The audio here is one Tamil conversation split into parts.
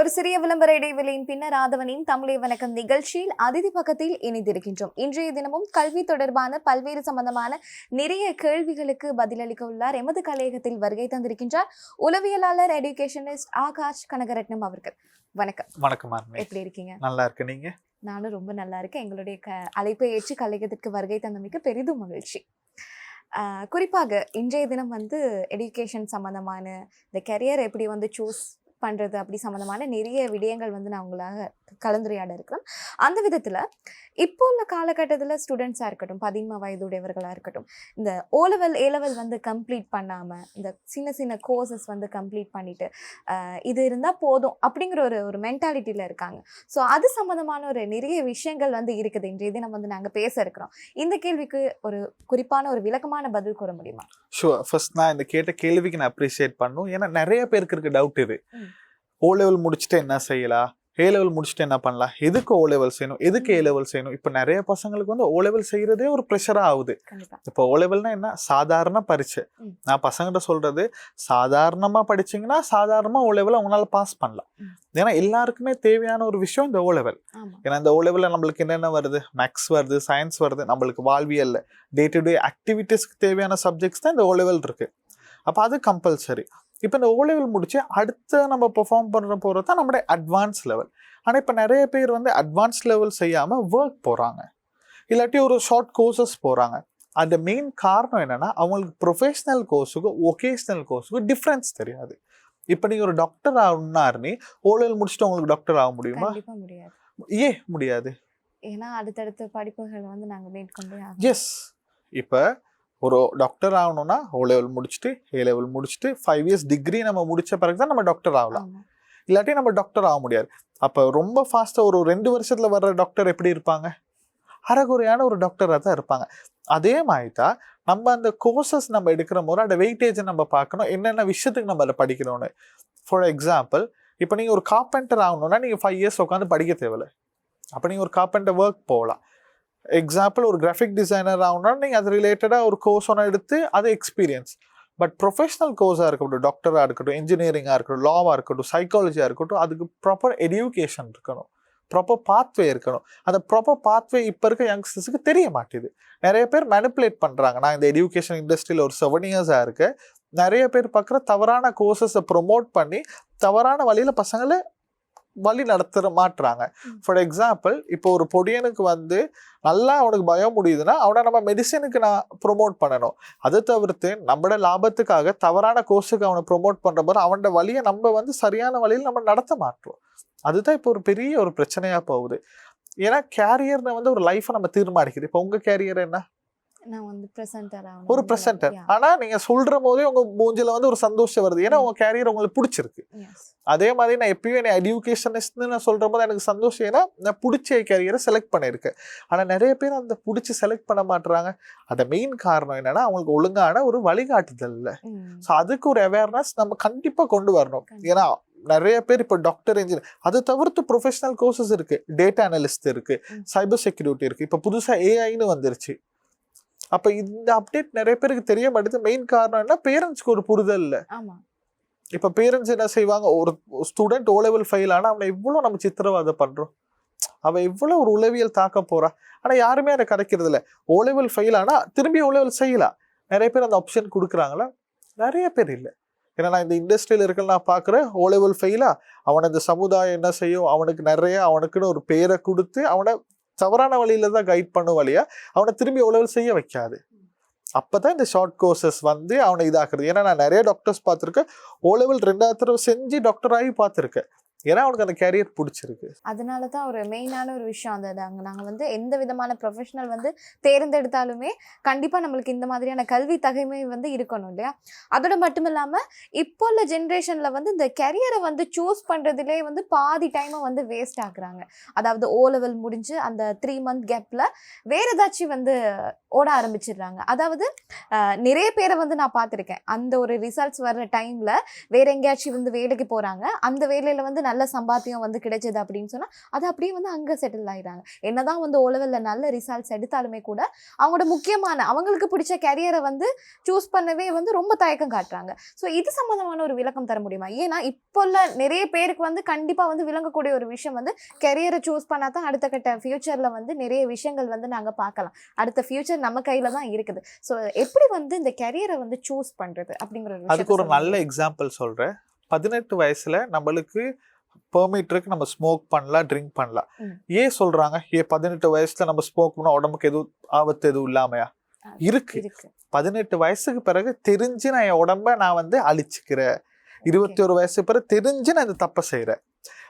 ஒரு சிறிய விளம்பர இடைவெளியின் பின்னர் ஆதவனின் தமிழை வணக்கம் நிகழ்ச்சியில் அதிதி பக்கத்தில் இணைந்திருக்கின்றோம். இன்றைய தினமும் கல்வி தொடர்பான பல்வேறு சம்பந்தமான நிறைய கேள்விகளுக்கு பதிலளிக்க உள்ளார் எமது கலையகத்தில் வருகை தந்திருக்கின்றார் உளவியலாளர் எடுகேஷனிஸ்ட் ஆகாஷ் கனகரட்னம் அவர்கள். வணக்கம். வணக்கம் எப்படி இருக்கீங்க? நல்லா இருக்கு நீங்க? நானும் ரொம்ப நல்லா இருக்கேன். எங்களுடைய க அழைப்பை ஏற்று கலையகத்திற்கு வருகை தந்தமைக்கு பெரிதும் மகிழ்ச்சி. குறிப்பாக இன்றைய தினம் வந்து எஜுகேஷன் சம்மந்தமான இந்த கெரியர் எப்படி வந்து சூஸ் பண்ணுறது அப்படி சம்மந்தமான நிறைய விடயங்கள் வந்து நான் உங்களாக கலந்துரையாட இருக்கிறேன் அந்த விதத்தில் இப்போ உள்ள காலகட்டத்தில் ஸ்டூடெண்ட்ஸாக இருக்கட்டும் பதின்ம வயதுடையவர்களாக இருக்கட்டும் இந்த ஓ லெவல் ஏ லெவல் வந்து கம்ப்ளீட் பண்ணாமல் இந்த சின்ன சின்ன கோர்சஸ் வந்து கம்ப்ளீட் பண்ணிட்டு ஆஹ் இது இருந்தால் போதும் அப்படிங்கிற ஒரு ஒரு மென்டாலிட்டியில் இருக்காங்க. ஸோ அது சம்மந்தமான ஒரு நிறைய விஷயங்கள் வந்து இருக்குது. இன்றைய தினம் வந்து நாங்கள் பேச இருக்கிறோம். இந்த கேள்விக்கு ஒரு குறிப்பான ஒரு விளக்கமான பதில் கூற முடியுமா? ஷுவர் ஃபர்ஸ்ட் நான் இந்த கேட்ட கேள்விக்கு நான் அப்ரிஷியேட் பண்ணும். ஏன்னா நிறைய பேருக்கு இருக்க டவுட் இது. ஓ லெவல் முடிச்சுட்டு என்ன செய்யலாம் ஏ லெவல் முடிச்சுட்டு என்ன பண்ணலாம் எதுக்கு ஓ லெவல் செய்யணும்? எதுக்கு ஏ லெவல் செய்யணும்? இப்போ நிறைய பசங்களுக்கு வந்து ஓ லெவல் செய்யறதே ஒரு ப்ரெஷராக ஆகுது. இப்போ ஓ லெவல்னா என்ன? சாதாரண பரீட்சை. நான் பசங்கிட்ட சொல்றது சாதாரணமா படிச்சீங்கன்னா சாதாரணமா ஓ லெவல் அவங்களால பாஸ் பண்ணலாம். ஏன்னா எல்லாருக்குமே தேவையான ஒரு விஷயம் இந்த ஓ லெவல் ஏன்னா இந்த ஓ லெவலில் நம்மளுக்கு என்னென்ன வருது? மேக்ஸ் வருது சயின்ஸ் வருது. நம்மளுக்கு வாழ்வியல்ல டே டு டே ஆக்டிவிட்டீஸ்க்கு தேவையான சப்ஜெக்ட்ஸ் தான் இந்த ஓ லெவல் இருக்கு. அப்போ அது கம்பல்சரி இப்போ இந்த ஓ லெவல் முடிச்சு அடுத்து நம்ம பெர்ஃபார்ம் பண்ணுற போகிறது தான் நம்மளுடைய அட்வான்ஸ் லெவல் ஆனால் இப்போ நிறைய பேர் வந்து அட்வான்ஸ் லெவல் செய்யாமல் ஒர்க் போகிறாங்க இல்லாட்டி ஒரு ஷார்ட் கோர்சஸ் போகிறாங்க அந்த மெயின் காரணம் என்னன்னா அவங்களுக்கு ப்ரொஃபஷனல் கோர்ஸுக்கும் ஒகேஷ்னல் கோர்ஸுக்கும் டிஃப்ரென்ஸ் தெரியாது. இப்போ நீங்கள் ஒரு டாக்டர் ஆகணும்னா ஓ லெவல் முடிச்சுட்டு உங்களுக்கு டாக்டர் ஆக முடியுமா? முடியாது. ஏன் முடியாது. ஏன்னா அடுத்தடுத்த படிப்புகளை வந்து நாங்க மேற்கொண்டே எஸ் இப்போ ஒரு டாக்டர் ஆகணும்னா ஓ லெவல் முடிச்சுட்டு ஏ லெவல் முடிச்சுட்டு ஃபைவ் இயர்ஸ் டிகிரி நம்ம முடிச்ச பிறகு தான் நம்ம டாக்டர் ஆகலாம். இல்லாட்டி நம்ம டாக்டர் ஆக முடியாது. அப்போ ரொம்ப ஃபாஸ்ட்டாக ஒரு ரெண்டு வருஷத்தில் வர்ற டாக்டர் எப்படி இருப்பாங்க? அறகுறையான ஒரு டாக்டராக தான் இருப்பாங்க. அதே மாதிரி தான் நம்ம அந்த கோர்சஸ் நம்ம எடுக்கிற போது அந்த வெயிட்டேஜை நம்ம பார்க்கணும். என்னென்ன விஷயத்துக்கு நம்ம அதில் படிக்கணும்னு. ஃபார் எக்ஸாம்பிள் இப்போ நீங்கள் ஒரு கார்பெண்டர் ஆகணும்னா நீங்கள் ஃபைவ் இயர்ஸ் உட்காந்து படிக்க தேவையில்ல. அப்போ நீங்கள் ஒரு கார்பெண்டர் ஒர்க் போகலாம். எக்ஸாம்பிள் ஒரு கிராஃபிக் டிசைனர் ஆகணும்னா நீங்கள் அது ரிலேட்டடாக ஒரு கோர்ஸ் ஒன்று எடுத்து அது எக்ஸ்பீரியன்ஸ் பட் ப்ரொஃபஷனல் கோர்ஸாக இருக்கட்டும் டாக்டராக இருக்கட்டும் இன்ஜினியரிங்காக இருக்கட்டும் லாவாக இருக்கட்டும் சைக்காலஜியாக இருக்கட்டும் அதுக்கு ப்ராப்பர் எடியூகேஷன் இருக்கணும். ப்ராப்பர் பாத்வே இருக்கணும். அந்த ப்ராப்பர் பாத்வே இப்போ இருக்க யங்ஸ்டர்ஸுக்கு தெரிய மாட்டேது. நிறைய பேர் மேனிப்புலேட் பண்ணுறாங்க நான் இந்த எடியூகேஷன் இண்டஸ்ட்ரியில் ஒரு செவன் இயர்ஸாக இருக்கேன். நிறைய பேர் பார்க்குற தவறான கோர்சஸை ப்ரொமோட் பண்ணி தவறான வழியில் பசங்களை வழி நடத்துற மாட்டுறாங்க. ஃபார் எக்ஸாம்பிள் இப்போ ஒரு பொடியனுக்கு வந்து நல்லா அவனுக்கு பயம் முடியுதுன்னா அவனை நம்ம மெடிசனுக்கு நான் ப்ரொமோட் பண்ணணும். அதை தவிர்த்து நம்மளோட லாபத்துக்காக தவறான கோர்ஸுக்கு அவனை ப்ரொமோட் பண்ணுற போது அவனோட வழியை நம்ம வந்து சரியான வழியில் நம்ம நடத்த மாட்டோம். அதுதான் இப்போ ஒரு பெரிய ஒரு பிரச்சனையாக போகுது. ஏன்னா கேரியர்னு வந்து ஒரு லைஃப்பை நம்ம தீர்மானிக்குது. இப்போ உங்கள் கேரியர் என்ன? நான் வந்து பிரசன்டர் ஒரு ப்ரெசென்டர் ஆனால் நீங்கள் சொல்கிற போதே உங்கள் மூஞ்சில வந்து ஒரு சந்தோஷம் வருது. ஏன்னா உங்கள் கேரியர் உங்களுக்கு பிடிச்சிருக்கு. அதே மாதிரி நான் எப்பயும் என்ன எடியூகேஷனிஸ்ட்னு நான் சொல்கிற போது எனக்கு சந்தோஷம். ஏன்னா நான் பிடிச்ச கேரியரை செலக்ட் பண்ணியிருக்கேன். ஆனால் நிறைய பேர் அந்த பிடிச்சி செலக்ட் பண்ண மாட்டுறாங்க அந்த மெயின் காரணம் என்னன்னா அவங்களுக்கு ஒழுங்கான ஒரு வழிகாட்டுதல் இல்லை. ஸோ அதுக்கு ஒரு அவேர்னஸ் நம்ம கண்டிப்பாக கொண்டு வரணும். கண்டிப்பா. ஏன்னா நிறைய பேர் இப்போ டாக்டர் இன்ஜினியர் அதை தவிர்த்து ப்ரொஃபஷனல் கோர்சஸ் இருக்கு. டேட்டா அனலிஸ்ட் இருக்கு. சைபர் செக்யூரிட்டி இருக்கு. இப்போ புதுசாக ஏஐன்னு வந்துருச்சு. அப்போ இந்த அப்டேட் நிறைய பேருக்கு தெரிய மாட்டேது மெயின் காரணம் என்ன பேரண்ட்ஸ்க்கு ஒரு புரிதல் இல்லை. இப்போ பேரண்ட்ஸ் என்ன செய்வாங்க? ஒரு ஸ்டூடெண்ட் ஓ லெவல் ஃபெயில் ஆனால் அவனை எவ்வளோ நம்ம சித்திரவதை பண்ணுறோம் அவன் எவ்வளோ ஒரு உளவியல் தாக்க போறா. ஆனால் யாருமே அதை கிடைக்கிறது இல்லை. ஓ லெவல் ஃபெயில் ஆனால் திரும்பி ஓ லெவல் செய்யலாம் நிறைய பேர் அந்த ஆப்ஷன் கொடுக்குறாங்களா? நிறைய பேர் இல்லை. ஏன்னா நான் இந்த இண்டஸ்ட்ரியில் இருக்க நான் பார்க்குறேன். ஓ லெவல் ஃபெயிலா அவனை இந்த சமுதாயம் என்ன செய்யும்? அவனுக்கு நிறைய அவனுக்குன்னு ஒரு பேரை கொடுத்து அவனை தவறான வழியில தான் கைட் பண்ணும் வழியா அவனை திரும்பி ஓ செய்ய வைக்காது. அப்பதான் இந்த ஷார்ட் கோர்சஸ் வந்து அவனை இதாக்குறது. ஏன்னா நான் நிறைய டாக்டர்ஸ் பார்த்துருக்கேன். ஓ லெவல் ரெண்டாவது தடவை செஞ்சு டாக்டர் ஆகி பார்த்துருக்கேன். ஏன்னா அவனுக்கு அந்த கேரியர் பிடிச்சிருக்கு. அதனால தான் ஒரு மெயினான ஒரு விஷயம் அந்த நாங்கள் நாங்கள் வந்து எந்த விதமான ப்ரொஃபஷனல் வந்து தேர்ந்தெடுத்தாலுமே கண்டிப்பாக நம்மளுக்கு இந்த மாதிரியான கல்வி தகைமை வந்து இருக்கணும் இல்லையா? அதோட மட்டும் இல்லாமல் இப்போ உள்ள ஜென்ரேஷனில் வந்து இந்த கெரியரை வந்து சூஸ் பண்ணுறதுலே வந்து பாதி டைமை வந்து வேஸ்ட் ஆகுறாங்க அதாவது ஓ லெவல் முடிஞ்சு அந்த த்ரீ மந்த் கேப்பில் வேற ஏதாச்சும் வந்து ஓட ஆரம்பிச்சிடுறாங்க. அதாவது நிறைய பேரை வந்து நான் பார்த்துருக்கேன். அந்த ஒரு ரிசல்ட்ஸ் வர்ற டைமில் வேற எங்கேயாச்சும் வந்து வேலைக்கு போகிறாங்க அந்த வேலையில் வந்து நல்ல சம்பாத்தியம் வந்து கிடைச்சது அப்படின்னு சொன்னா அது அப்படியே வந்து அங்க செட்டில் ஆயிடுறாங்க. என்னதான் வந்து ஓலவெல்ல நல்ல ரிசல்ட்ஸ் எடுத்தாலுமே கூட அவங்களோட முக்கியமான அவங்களுக்கு பிடிச்ச கரியரை வந்து சூஸ் பண்ணவே வந்து ரொம்ப தயக்கம் காட்டுறாங்க. ஸோ இது சம்பந்தமான ஒரு விளக்கம் தர முடியுமா? ஏன்னா இப்போ உள்ள நிறைய பேருக்கு வந்து கண்டிப்பா வந்து விளங்கக்கூடிய ஒரு விஷயம் வந்து கெரியரை சூஸ் பண்ணா தான் அடுத்த கட்ட ஃபியூச்சர்ல வந்து நிறைய விஷயங்கள் வந்து நாங்க பார்க்கலாம். அடுத்த ஃபியூச்சர் நம்ம கையில தான் இருக்குது. ஸோ எப்படி வந்து இந்த கெரியரை வந்து சூஸ் பண்றது அப்படிங்கிற அதுக்கு ஒரு நல்ல எக்ஸாம்பிள் சொல்றேன். பதினெட்டு வயசுல நம்மளுக்கு பெர்மிட் இருக்கு நம்ம ஸ்மோக் பண்ணலாம் ட்ரிங்க் பண்ணலாம். ஏன் சொல்றாங்க? ஏன் பதினெட்டு வயசுல நம்ம ஸ்மோக் பண்ணா உடம்புக்கு எதுவும் ஆபத்து எதுவும் இல்லாமையா? இருக்கு. பதினெட்டு வயசுக்கு பிறகு தெரிஞ்சு நான் என் உடம்ப நான் வந்து அழிச்சுக்கிறேன். இருபத்தி ஒரு வயசு பிறகு தெரிஞ்சு நான் இந்த தப்பை செய்கிறேன்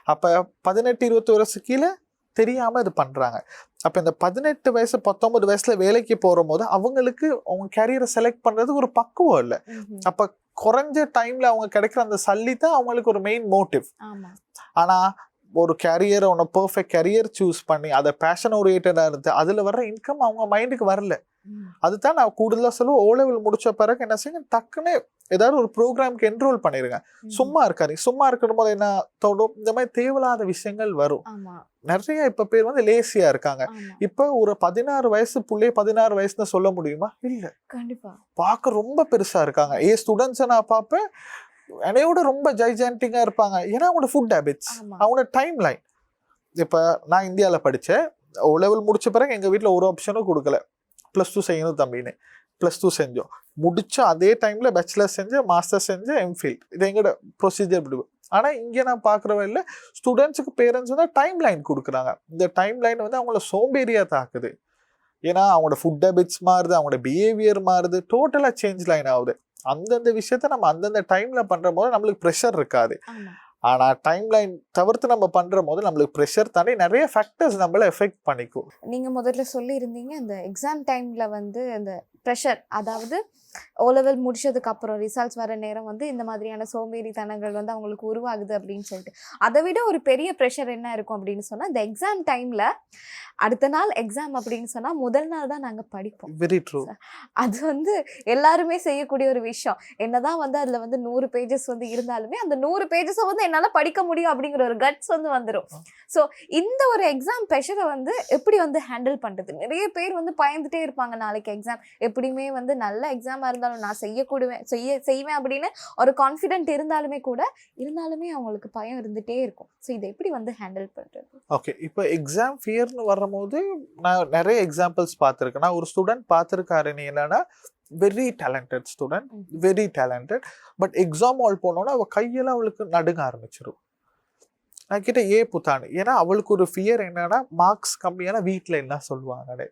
அப்போ பதினெட்டு இருபத்தி வயசு கீழே தெரியாம இது பண்றாங்க. அப்ப இந்த பதினெட்டு வயசு பத்தொன்பது வயசுல வேலைக்கு போற போது அவங்களுக்கு அவங்க கேரியரை செலக்ட் பண்றதுக்கு ஒரு பக்குவம் இல்லை. அப்ப குறைஞ்ச டைம்ல அவங்க கிடைக்கிற அந்த சல்லி தான் அவங்களுக்கு ஒரு மெயின் மோட்டிவ் ஆமா ஆனா ஒரு கேரியரை ஒன்று பர்ஃபெக்ட் கேரியர் சூஸ் பண்ணி அதை பேஷன் ஓரியேட்டடாக இருந்து அதில் வர்ற இன்கம் அவங்க மைண்டுக்கு வரல. அதுதான் நான் கூடுதலாக சொல்லுவேன். ஓ லெவல் முடிச்ச பிறகு என்ன செய்யுங்க டக்குன்னு ஏதாவது ஒரு ப்ரோக்ராம்க்கு என்ரோல் பண்ணிருங்க. சும்மா இருக்காரு சும்மா இருக்கிற போது என்ன தோணும்? இந்த மாதிரி தேவையில்லாத விஷயங்கள் வரும். நிறைய இப்ப பேர் வந்து லேசியா இருக்காங்க. இப்ப ஒரு பதினாறு வயசு புள்ளைய பதினாறு வயசுன்னு சொல்ல முடியுமா? இல்ல. கண்டிப்பா. பார்க்க ரொம்ப பெருசா இருக்காங்க. ஏ ஸ்டூடெண்ட்ஸை நான் பார்ப்பேன். என்னையோட ரொம்ப ஜைஜான்டிங்கா இருப்பாங்க. ஏன்னா அவங்களோட ஃபுட் ஹேபிட்ஸ் அவங்களோட டைம் லைன் இப்போ நான் இந்தியாவில் படித்தேன் ஓ லெவல் முடிச்ச பிறகு எங்கள் வீட்டில் ஒரு ஆப்ஷனும் கொடுக்கல. ப்ளஸ் டூ செய்யணும் தம்பின்னு. ப்ளஸ் டூ செஞ்சோம். முடிச்ச அதே டைமில் பேச்சுலர் செஞ்சேன் மாஸ்டர் செஞ்சேன் எம்ஃபில் இது எங்களோட ப்ரொசீஜர் இப்படி ஆனால் இங்கே நான் பார்க்குற வழியில் ஸ்டூடெண்ட்ஸுக்கு பேரண்ட்ஸ் வந்து டைம் லைன் கொடுக்குறாங்க. இந்த டைம் லைன் வந்து அவங்கள சோம்பேறியாக தாக்குது. ஏன்னா அவங்களோட ஃபுட் ஹேபிட்ஸ் மாறுது அவங்களோட பிஹேவியர் மாறுது. டோட்டலாக சேஞ்ச் லைன் ஆகுது. அந்தந்த விஷயத்த நம்ம அந்தந்த டைமில் பண்ணுற போது நம்மளுக்கு ப்ரெஷர் இருக்காது. ஆனால் டைம் லைன் தவிர்த்து நம்ம பண்ணுற போது நம்மளுக்கு ப்ரெஷர் தாண்டி நிறைய ஃபேக்டர்ஸ் நம்மள எஃபெக்ட் பண்ணிக்கும். நீங்க முதல்ல சொல்லியிருந்தீங்க இந்த எக்ஸாம் டைம்ல வந்து இந்த ப்ரெஷர் அதாவது ஓ லெவல் முடிச்சதுக்கு அப்புறம் ரிசல்ட்ஸ் வர நேரம் வந்து இந்த மாதிரியான சோம்பேறித்தனங்கள் வந்து அவங்களுக்கு உருவாகுது அப்படின்னு சொல்லிட்டு. அதை விட ஒரு பெரிய ப்ரெஷர் என்ன இருக்கும் அப்படின்னு சொன்னா இந்த எக்ஸாம் டைம்ல அடுத்த நாள் எக்ஸாம் அப்படின்னு சொன்னா முதல் நாள் தான் நாங்க படிப்போம். வெரி ட்ரூ அது வந்து எல்லாருமே செய்யக்கூடிய ஒரு விஷயம். என்னதான் வந்து அதுல வந்து நூறு பேஜஸ் வந்து இருந்தாலுமே அந்த நூறு பேஜஸை வந்து என்னால படிக்க முடியும் அப்படிங்கிற ஒரு கட்ஸ் வந்து வந்துடும் ஸோ இந்த ஒரு எக்ஸாம் ப்ரெஷரை வந்து எப்படி வந்து ஹேண்டில் பண்றது? நிறைய பேர் வந்து பயந்துட்டே இருப்பாங்க நாளைக்கு எக்ஸாம் எப்படியுமே வந்து நல்ல எக்ஸாமா இருந்தாலும் நான் செய்யக்கூடுவேன் செய்ய செய்வேன் அப்படின்னு ஒரு கான்ஃபிடென்ட் இருந்தாலுமே கூட இருந்தாலுமே அவங்களுக்கு பயம் இருந்துட்டே இருக்கும். ஸோ இதை எப்படி வந்து ஹேண்டில் பண்றது? ஓகே இப்போ எக்ஸாம் ஃபியர்னு வரும்போது நான் நிறைய எக்ஸாம்பிள்ஸ் பார்த்துருக்கேன். நான் ஒரு ஸ்டூடெண்ட் பார்த்துருக்காரு நீ என்னன்னா very talented student. Very talented but exam hall போனோன்னா அவள் கையெல்லாம் அவளுக்கு நடுங்க ஆரம்பிச்சிடும் நான் கிட்ட ஏ புத்தாண்டு. ஏன்னா அவளுக்கு ஒரு ஃபியர் என்னன்னா மார்க்ஸ் கம்மியான வீட்டில் என்ன சொல்லுவாங்க